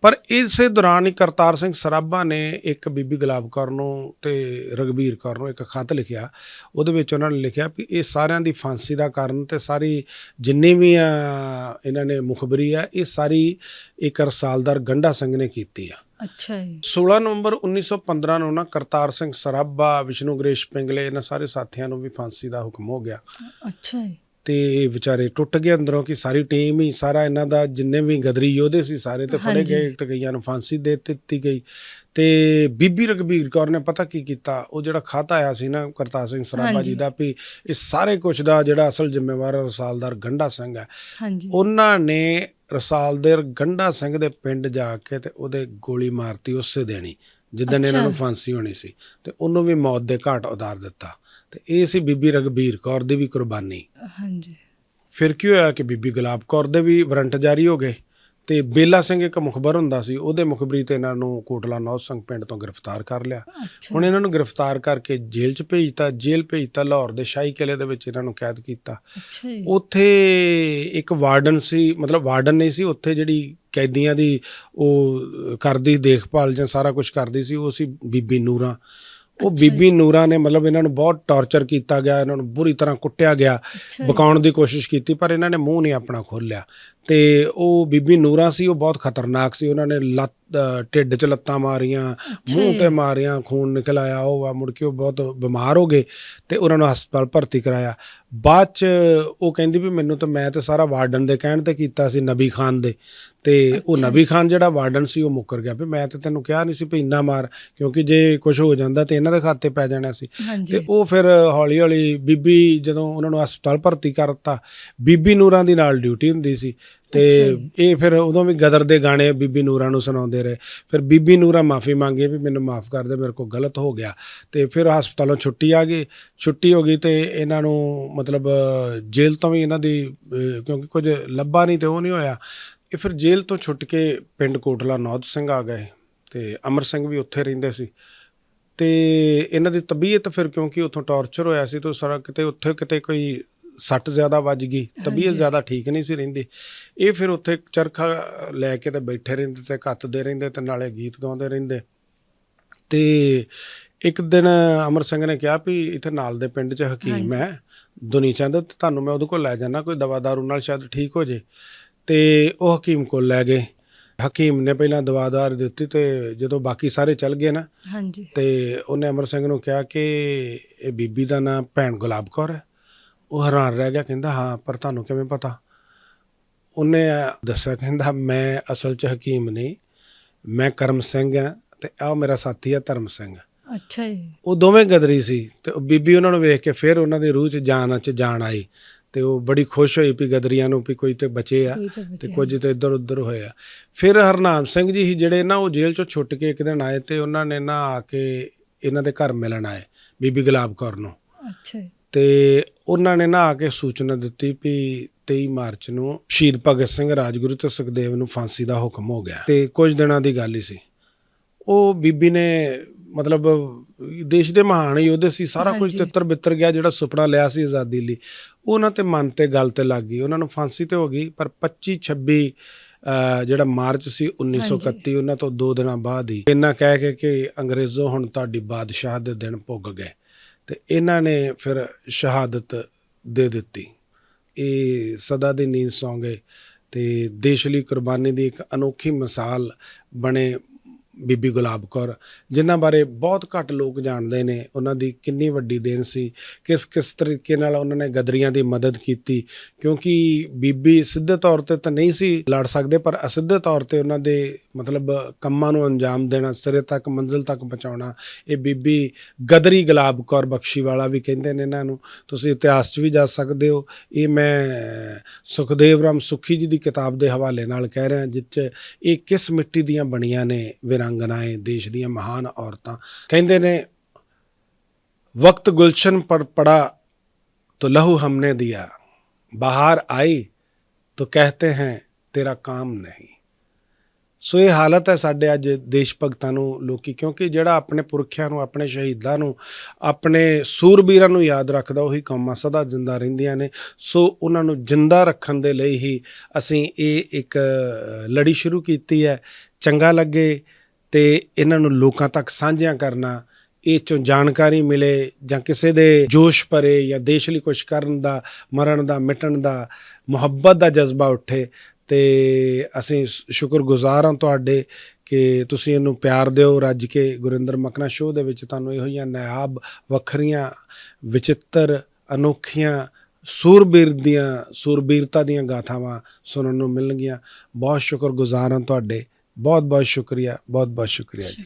ਪਰ ਇਸੇ ਦੌਰਾਨ ਹੀ ਕਰਤਾਰ ਸਿੰਘ ਸਰਾਭਾ ਨੇ ਇੱਕ ਬੀਬੀ ਗੁਲਾਬ ਕੌਰ ਨੂੰ ਤੇ ਰਗਬੀਰ ਕੌਰ ਨੂੰ ਇੱਕ ਖੱਤ ਲਿਖਿਆ। ਉਹਦੇ ਵਿੱਚ ਉਹਨਾਂ ਨੇ ਲਿਖਿਆ ਵੀ ਇਹ ਸਾਰਿਆਂ ਦੀ ਫਾਂਸੀ ਦਾ ਕਾਰਨ ਤੇ ਸਾਰੀ ਜਿੰਨੀ ਵੀ ਆ ਇਹਨਾਂ ਨੇ ਮੁਖਬਰੀ ਆ ਇਹ ਸਾਰੀ ਇੱਕ ਰਸਾਲਦਾਰ ਗੰਡਾ ਸਿੰਘ ਨੇ ਕੀਤੀ ਆ। ਅੱਛਾ ਜੀ। 16 ਨਵੰਬਰ 1915 ਨੂੰ ਨਾ ਕਰਤਾਰ ਸਿੰਘ ਸਰਾਭਾ ਵਿਸ਼ਨੂੰ ਗ੍ਰੇਸ਼ ਪਿੰਗਲੇ ਇਹਨਾਂ ਸਾਰੇ ਸਾਥੀਆਂ ਨੂੰ ਵੀ ਫਾਂਸੀ ਦਾ ਹੁਕਮ ਹੋ ਗਿਆ। ਅੱਛਾ ਜੀ। ਤੇ ਇਹ ਵਿਚਾਰੇ ਟੁੱਟ ਗਏ ਅੰਦਰੋਂ ਕਿ ਸਾਰੀ ਟੀਮ ਹੀ ਸਾਰਾ ਇਹਨਾਂ ਦਾ ਜਿੰਨੇ ਵੀ ਗਦਰੀ ਯੋਧੇ ਸੀ ਸਾਰੇ ਤੇ ਫੜੇ। ਗਏ ਤੇ ਕਈਆਂ ਨੂੰ ਫਾਂਸੀ ਦੇ ਦਿੱਤੀ ਗਈ ਤੇ ਬੀਬੀ ਰਗਬੀਰ ਕੌਰ ਨੇ ਪਤਾ ਕੀ ਕੀਤਾ ਉਹ ਜਿਹੜਾ ਖਾਤਾ ਆਇਆ ਸੀ ਨਾ ਕਰਤਾਰ ਸਿੰਘ ਸਰਾਭਾ ਜੀ। ਦਾ ਵੀ ਇਹ ਸਾਰੇ ਕੁਝ ਦਾ ਜਿਹੜਾ ਅਸਲ ਜ਼ਿੰਮੇਵਾਰ ਰਸਾਲਦਾਰ ਗੰਡਾ ਸਿੰਘ ਹੈ ਹਾਂਜੀ ਉਹਨਾਂ ਨੇ ਰਸਾਲਦਾਰ ਗੰਡਾ ਸਿੰਘ ਦੇ ਪਿੰਡ ਜਾ ਕੇ ਤੇ ਉਹਦੇ ਗੋਲੀ ਮਾਰਤੀ ਉਸੇ ਦੇਣੀ ਜਿੱਦਣ ਇਹਨਾਂ ਨੂੰ। ਫਾਂਸੀ ਹੋਣੀ ਸੀ ਤੇ ਉਹਨੂੰ ਵੀ ਮੌਤ ਦੇ ਘਾਟ ਉਤਾਰ ਦਿੱਤਾ ਤੇ ਇਹ ਸੀ ਬੀਬੀ ਰਗਬੀਰ ਕੌਰ ਦੀ ਵੀ ਕੁਰਬਾਨੀ। ਹਾਂਜੀ। ਫਿਰ ਕੀ ਹੋਇਆ ਕਿ ਬੀਬੀ ਗੁਲਾਬ ਕੌਰ ਦੇ ਵੀ ਵਾਰੰਟ ਜਾਰੀ ਹੋ ਗਏ ਤੇ ਬੇਲਾ ਸਿੰਘ ਇੱਕ ਮੁਖਬਰ ਹੁੰਦਾ ਸੀ ਉਹਦੇ ਮੁਖਬਰੀ ਤੇ ਇਹਨਾਂ ਨੂੰ ਕੋਟਲਾ ਨੌ ਸਿੰਘ ਪਿੰਡ ਤੋਂ ਗ੍ਰਿਫਤਾਰ ਕਰ ਲਿਆ। ਹੁਣ ਇਹਨਾਂ ਨੂੰ ਗ੍ਰਿਫਤਾਰ ਕਰਕੇ ਜੇਲ੍ਹ 'ਚ ਭੇਜਤਾ ਜੇਲ੍ਹ ਭੇਜਤਾ ਲਾਹੌਰ ਦੇ ਸ਼ਾਹੀ ਕਿਲੇ ਦੇ ਵਿੱਚ ਇਹਨਾਂ ਨੂੰ ਕੈਦ ਕੀਤਾ। ਉੱਥੇ ਇੱਕ ਵਾਰਡਨ ਸੀ ਮਤਲਬ ਵਾਰਡਨ ਨਹੀਂ ਸੀ ਉੱਥੇ ਜਿਹੜੀ ਕੈਦੀਆਂ ਦੀ ਉਹ ਕਰਦੀ ਦੇਖਭਾਲ ਜਾਂ ਸਾਰਾ ਕੁਝ ਕਰਦੀ ਸੀ ਉਹ ਸੀ ਬੀਬੀ ਨੂਰਾ। ਉਹ ਬੀਬੀ ਨੂਰਾ ਨੇ ਮਤਲਬ ਇਹਨਾਂ ਨੂੰ ਬਹੁਤ ਟੌਰਚਰ ਕੀਤਾ ਗਿਆ ਇਹਨਾਂ ਨੂੰ ਬੁਰੀ ਤਰ੍ਹਾਂ ਕੁੱਟਿਆ ਗਿਆ। ਬਕਾਉਣ ਦੀ ਕੋਸ਼ਿਸ਼ ਕੀਤੀ ਪਰ ਇਹਨਾਂ ਨੇ ਮੂੰਹ ਨਹੀਂ ਆਪਣਾ ਖੋਲ੍ਹਿਆ। ਤੇ ਉਹ ਬੀਬੀ ਨੂਰਾ ਸੀ ਉਹ ਬਹੁਤ ਖਤਰਨਾਕ ਸੀ। ਉਹਨਾਂ ਨੇ ਲੱਤ ਢਿੱਡ 'ਚ ਲੱਤਾਂ ਮਾਰੀਆਂ ਮੂੰਹ। ਤੇ ਮਾਰੀਆਂ ਖੂਨ ਨਿਕਲ ਆਇਆ ਉਹ ਆ ਮੁੜ ਕੇ ਉਹ ਬਹੁਤ ਬਿਮਾਰ ਹੋ ਗਏ ਤੇ ਉਹਨਾਂ ਨੂੰ ਹਸਪਤਾਲ ਭਰਤੀ ਕਰਾਇਆ। ਬਾਅਦ 'ਚ ਉਹ ਕਹਿੰਦੀ ਵੀ ਮੈਨੂੰ ਤਾਂ ਮੈਂ ਤੇ ਸਾਰਾ ਵਾਰਡਨ ਦੇ ਕਹਿਣ ਤੇ ਕੀਤਾ ਸੀ ਨਬੀ ਖਾਨ ਦੇ। ਤੇ ਉਹ। ਨਬੀ ਖਾਨ ਜਿਹੜਾ ਵਾਰਡਨ ਸੀ ਉਹ ਮੁੱਕਰ ਗਿਆ। ਵੀ ਮੈਂ ਤੇ ਤੈਨੂੰ ਕਿਹਾ ਨਹੀਂ ਸੀ ਵੀ ਇੰਨਾ ਮਾਰ ਕਿਉਂਕਿ ਜੇ ਕੁਝ ਹੋ ਜਾਂਦਾ ਤੇ ਇਹਨਾਂ ਦੇ ਖਾਤੇ ਪੈ ਜਾਣਾ ਸੀ। ਤੇ ਉਹ ਫਿਰ ਹੌਲੀ ਹੌਲੀ ਬੀਬੀ ਜਦੋਂ ਉਹਨਾਂ ਨੂੰ ਹਸਪਤਾਲ ਭਰਤੀ ਕਰਤਾ ਬੀਬੀ ਨੂਰਾਂ ਦੀ ਨਾਲ ਡਿਊਟੀ ਹੁੰਦੀ ਸੀ। ਤੇ। ਇਹ ਫਿਰ ਉਦੋਂ ਵੀ ਗਦਰ ਦੇ ਗਾਣੇ ਬੀਬੀ ਨੂਰਾਂ ਨੂੰ ਸੁਣਾਉਂਦੇ ਰਹੇ। ਫਿਰ ਬੀਬੀ ਨੂਰਾਂ ਮਾਫੀ ਮੰਗੀ ਵੀ ਮੈਨੂੰ ਮਾਫ ਕਰ ਦੇ ਮੇਰੇ ਕੋਲ ਗਲਤ ਹੋ ਗਿਆ। ਤੇ ਫਿਰ ਹਸਪਤਾਲੋਂ ਛੁੱਟੀ ਆ ਗਈ। ਛੁੱਟੀ ਹੋ ਗਈ ਤੇ ਇਹਨਾਂ ਨੂੰ ਮਤਲਬ ਜੇਲ੍ਹ ਤੋਂ ਵੀ ਇਹਨਾਂ ਦੀ ਕਿਉਂਕਿ ਕੁਝ ਲੱਭਾ ਨਹੀਂ ਤੇ ਉਹ ਨਹੀਂ ਹੋਇਆ। ਇਹ ਫਿਰ ਜੇਲ੍ਹ ਤੋਂ ਛੁੱਟ ਕੇ ਪਿੰਡ ਕੋਟਲਾ ਨੌਦ ਸਿੰਘ ਆ ਗਏ ਤੇ ਅਮਰ ਸਿੰਘ ਵੀ ਉੱਥੇ ਰਹਿੰਦੇ ਸੀ ਤੇ ਇਹਨਾਂ ਦੀ ਤਬੀਅਤ ਫਿਰ ਕਿਉਂਕਿ ਉੱਥੋਂ ਟੌਰਚਰ ਹੋਇਆ ਸੀ ਤੇ ਸਾਰਾ ਕਿਤੇ ਉੱਥੇ ਕਿਤੇ ਕੋਈ ਸੱਟ ਜ਼ਿਆਦਾ ਵੱਜ ਗਈ ਤਬੀਅਤ। ਜ਼ਿਆਦਾ ਠੀਕ ਨਹੀਂ ਸੀ ਰਹਿੰਦੀ ਇਹ ਫਿਰ ਉੱਥੇ ਚਰਖਾ ਲੈ ਕੇ ਤੇ ਬੈਠੇ ਰਹਿੰਦੇ ਤੇ ਕੱਤਦੇ ਰਹਿੰਦੇ ਤੇ ਨਾਲੇ ਗੀਤ ਗਾਉਂਦੇ ਰਹਿੰਦੇ ਤੇ ਇੱਕ ਦਿਨ ਅਮਰ ਸਿੰਘ ਨੇ ਕਿਹਾ ਵੀ ਇੱਥੇ ਨਾਲ ਦੇ ਪਿੰਡ 'ਚ ਹਕੀਮ। ਹੈ ਦੁਨੀ ਚੰਦ ਤੁਹਾਨੂੰ ਮੈਂ ਉਹਦੇ ਕੋਲ ਲੈ ਜਾਣਾ ਕੋਈ ਦਵਾ ਦਾਰੂ ਨਾਲ ਸ਼ਾਇਦ ਠੀਕ ਹੋ ਜੇ ਤੇ ਉਹ ਹਕੀਮ ਕੋਲ ਲੈ ਗਏ। ਹਕੀਮ ਨੇ ਪਹਿਲਾਂ ਦਵਾ ਦਾਰ ਦਿੱਤੀ ਤੇ ਜਦੋਂ ਬਾਕੀ ਸਾਰੇ ਚੱਲ ਗਏ ਨਾ ਹਾਂਜੀ। ਤੇ ਉਹਨੇ ਅਮਰ ਸਿੰਘ ਨੂੰ ਕਿਹਾ ਕਿ ਇਹ ਬੀਬੀ ਦਾ ਨਾਮ ਭੈਣ ਗੁਲਾਬ ਕੌਰ ਹੈ। ਉਹ ਹੈਰਾਨ ਰਹਿ ਗਿਆ ਕਹਿੰਦਾ ਹਾਂ ਪਰ ਤੁਹਾਨੂੰ ਕਿਵੇਂ ਪਤਾ? ਉਹਨੇ ਦੱਸਿਆ ਕਹਿੰਦਾ ਮੈਂ ਅਸਲ 'ਚ ਹਕੀਮ ਨਹੀਂ ਮੈਂ ਕਰਮ ਸਿੰਘ ਆ ਤੇ ਆ ਮੇਰਾ ਸਾਥੀ ਆ ਧਰਮ ਸਿੰਘ ਅੱਛਾ ਜੀ। ਉਹ ਦੋਵੇਂ ਗਦਰੀ ਸੀ ਤੇ ਉਹ ਬੀਬੀ ਉਹਨਾਂ ਨੂੰ ਵੇਖ ਕੇ ਫਿਰ ਉਹਨਾਂ ਦੀ ਰੂਹ 'ਚ ਜਾਨ 'ਚ ਜਾਨ ਆਈ। ਤੇ ਉਹ ਬੜੀ ਖੁਸ਼ ਹੋਈ ਵੀ ਗਦਰੀਆਂ ਨੂੰ ਵੀ ਕੋਈ ਤੇ ਬਚੇ ਆ ਕੋਈ ਤਾਂ। ਕੁਝ ਤੇ ਇੱਧਰ ਉੱਧਰ ਹੋਇਆ ਫਿਰ ਹਰਨਾਮ ਸਿੰਘ ਜੀ ਸੀ ਜਿਹੜੇ ਨਾ ਉਹ ਜੇਲ੍ਹ ਚੋਂ ਛੁੱਟ ਕੇ ਇੱਕ ਦਿਨ ਆਏ ਤੇ ਉਹਨਾਂ ਨੇ ਨਾ ਆ ਕੇ ਇਹਨਾਂ ਦੇ ਘਰ ਮਿਲਣ ਆਏ ਬੀਬੀ ਗੁਲਾਬ ਕੌਰ ਨੂੰ। ਅੱਛਾ ਜੀ। ਤੇ ਉਹਨਾਂ ਨੇ ਨਾ ਆ ਕੇ ਸੂਚਨਾ ਦਿੱਤੀ ਵੀ 23 ਮਾਰਚ ਨੂੰ ਸ਼ਹੀਦ ਭਗਤ ਸਿੰਘ ਰਾਜਗੁਰੂ ਤੇ ਸੁਖਦੇਵ ਨੂੰ ਫਾਂਸੀ ਦਾ ਹੁਕਮ ਹੋ ਗਿਆ। ਤੇ ਕੁਝ ਦਿਨਾਂ ਦੀ ਗੱਲ ਹੀ ਸੀ। ਉਹ ਬੀਬੀ ਨੇ ਮਤਲਬ ਦੇਸ਼ ਦੇ ਮਹਾਨ ਯੋਧੇ ਸੀ ਸਾਰਾ ਕੁਝ ਹਾਂਜੀ। ਤਿੱਤਰ ਬਿੱਤਰ ਗਿਆ ਜਿਹੜਾ ਸੁਪਨਾ ਲਿਆ ਸੀ ਆਜ਼ਾਦੀ ਲਈ। ਉਹਨਾਂ ਤੇ ਮਨ ਤੇ ਗੱਲ ਤੇ ਲੱਗ ਗਈ ਉਹਨਾਂ ਨੂੰ ਫਾਂਸੀ ਤੇ ਹੋ ਗਈ ਪਰ 25 26 ਅਹ ਜਿਹੜਾ ਮਾਰਚ ਸੀ 1931 ਉਹਨਾਂ ਤੋਂ 2 ਦਿਨਾਂ ਬਾਅਦ ਹੀ ਇਹਨਾਂ ਕਹਿ ਕੇ ਕਿ ਅੰਗਰੇਜ਼ੋ ਹੁਣ ਤੁਹਾਡੀ ਬਾਦਸ਼ਾਹ ਦੇ ਦਿਨ ਪੁੱਗ ਗਏ ਤੇ ਇਹਨਾਂ ਨੇ ਫਿਰ ਸ਼ਹਾਦਤ ਦੇ ਦਿੱਤੀ। ਇਹ ਸਦਾ ਦੀ ਨੀਂਦ ਸੌਂ ਗਏ ਤੇ ਦੇਸ਼ ਲਈ ਕੁਰਬਾਨੀ ਦੀ ਇੱਕ ਅਨੋਖੀ ਮਿਸਾਲ ਬਣੇ ਬੀਬੀ ਗੁਲਾਬ ਕੌਰ, ਜਿਨ੍ਹਾਂ ਬਾਰੇ ਬਹੁਤ ਘੱਟ ਲੋਕ ਜਾਣਦੇ ਨੇ, ਉਹਨਾਂ ਦੀ ਕਿੰਨੀ ਵੱਡੀ ਦੇਣ ਸੀ, ਕਿਸ ਕਿਸ ਤਰੀਕੇ ਨਾਲ ਉਹਨਾਂ ਨੇ ਗਦਰੀਆਂ ਦੀ ਮਦਦ ਕੀਤੀ, ਕਿਉਂਕਿ ਬੀਬੀ ਸਿੱਧੇ ਤੌਰ ਤੇ ਤਾਂ ਨਹੀਂ ਸੀ ਲੜ ਸਕਦੇ, ਪਰ ਅਸਿੱਧੇ ਤੌਰ ਤੇ ਉਹਨਾਂ ਦੇ ਮਤਲਬ ਕੰਮਾਂ ਨੂੰ ਅੰਜਾਮ ਦੇਣਾ ਸਿਰੇ ਤੱਕ ਮੰਜ਼ਿਲ ਤੱਕ ਪਹੁੰਚਾਉਣਾ ਇਹ ਬੀਬੀ ਗਦਰੀ ਗੁਲਾਬ ਕੌਰ ਬਖਸ਼ੀ ਵਾਲਾ ਵੀ ਕਹਿੰਦੇ ਨੇ ਇਹਨਾਂ ਨੂੰ ਤੁਸੀਂ ਇਤਿਹਾਸ 'ਚ ਵੀ ਜਾ ਸਕਦੇ ਹੋ ਇਹ ਮੈਂ ਸੁਖਦੇਵ ਰਾਮ ਸੁਖੀ ਜੀ ਦੀ ਕਿਤਾਬ ਦੇ ਹਵਾਲੇ ਨਾਲ ਕਹਿ ਰਿਹਾ ਜਿਸ 'ਚ ਇਹ ਕਿਸ ਮਿੱਟੀ ਦੀਆਂ ਬਣੀਆਂ ਨੇ ਵਿਰੰਗਨਾਏ ਦੇਸ਼ ਦੀਆਂ ਮਹਾਨ ਔਰਤਾਂ ਕਹਿੰਦੇ ਨੇ ਵਕਤ ਗੁਲਸ਼ਨ ਪਰ ਪੜਾ तो लहू हमने दिया बाहर आई तो कहते हैं तेरा काम नहीं ਸੋ ਇਹ ਹਾਲਤ ਹੈ ਸਾਡੇ ਅੱਜ ਦੇਸ਼ ਭਗਤਾਂ ਨੂੰ, ਲੋਕੀ, ਕਿਉਂਕਿ ਜਿਹੜਾ ਆਪਣੇ ਪੁਰਖਿਆਂ ਨੂੰ, ਆਪਣੇ ਸ਼ਹੀਦਾਂ ਨੂੰ, ਆਪਣੇ ਸੂਰਬੀਰਾਂ ਨੂੰ ਯਾਦ ਰੱਖਦਾ, ਉਹੀ ਕੌਮਾਂ ਸਦਾ ਜਿੰਦਾ ਰਹਿੰਦੀਆਂ ਨੇ। ਸੋ ਉਹਨਾਂ ਨੂੰ ਜਿੰਦਾ ਰੱਖਣ ਦੇ ਲਈ ਹੀ ਅਸੀਂ ਇਹ ਇੱਕ ਲੜੀ ਸ਼ੁਰੂ ਕੀਤੀ ਹੈ। ਚੰਗਾ ਲੱਗੇ ਤੇ ਇਹਨਾਂ ਨੂੰ ਲੋਕਾਂ ਤੱਕ ਸਾਂਝਿਆਂ ਕਰਨਾ, ਇਹ ਚੋਂ ਜਾਣਕਾਰੀ ਮਿਲੇ ਜਾਂ ਕਿਸੇ ਦੇ ਜੋਸ਼ ਭਰੇ ਜਾਂ ਦੇਸ਼ ਲਈ ਕੁਝ ਕਰਨ ਦਾ, ਮਰਨ ਦਾ, ਮਿਟਣ ਦਾ, ਮੁਹੱਬਤ ਦਾ ਜਜ਼ਬਾ ਉੱਠੇ ਤੇ ਅਸੀਂ ਸ਼ੁਕਰਗੁਜ਼ਾਰ ਹਾਂ ਤੁਹਾਡੇ ਕਿ ਤੁਸੀਂ ਇਹਨੂੰ ਪਿਆਰ ਦਿਓ, ਰੱਜ ਕੇ ਗੁਰਿੰਦਰ ਮਕਨਾ ਸ਼ੋਅ ਦੇ ਵਿੱਚ ਤੁਹਾਨੂੰ ਇਹੋ ਜਿਹੀਆਂ ਨਾਇਆਬ ਵੱਖਰੀਆਂ, ਵਿਚਿੱਤਰ, ਅਨੋਖੀਆਂ, ਸੂਰਬੀਰ ਦੀਆਂ, ਸੂਰਬੀਰਤਾ ਦੀਆਂ ਗਾਥਾਵਾਂ ਸੁਣਨ ਨੂੰ ਮਿਲਣਗੀਆਂ। ਬਹੁਤ ਸ਼ੁਕਰਗੁਜ਼ਾਰ ਹਾਂ ਤੁਹਾਡੇ। ਬਹੁਤ ਬਹੁਤ ਸ਼ੁਕਰੀਆ। ਬਹੁਤ ਬਹੁਤ ਸ਼ੁਕਰੀਆ ਜੀ।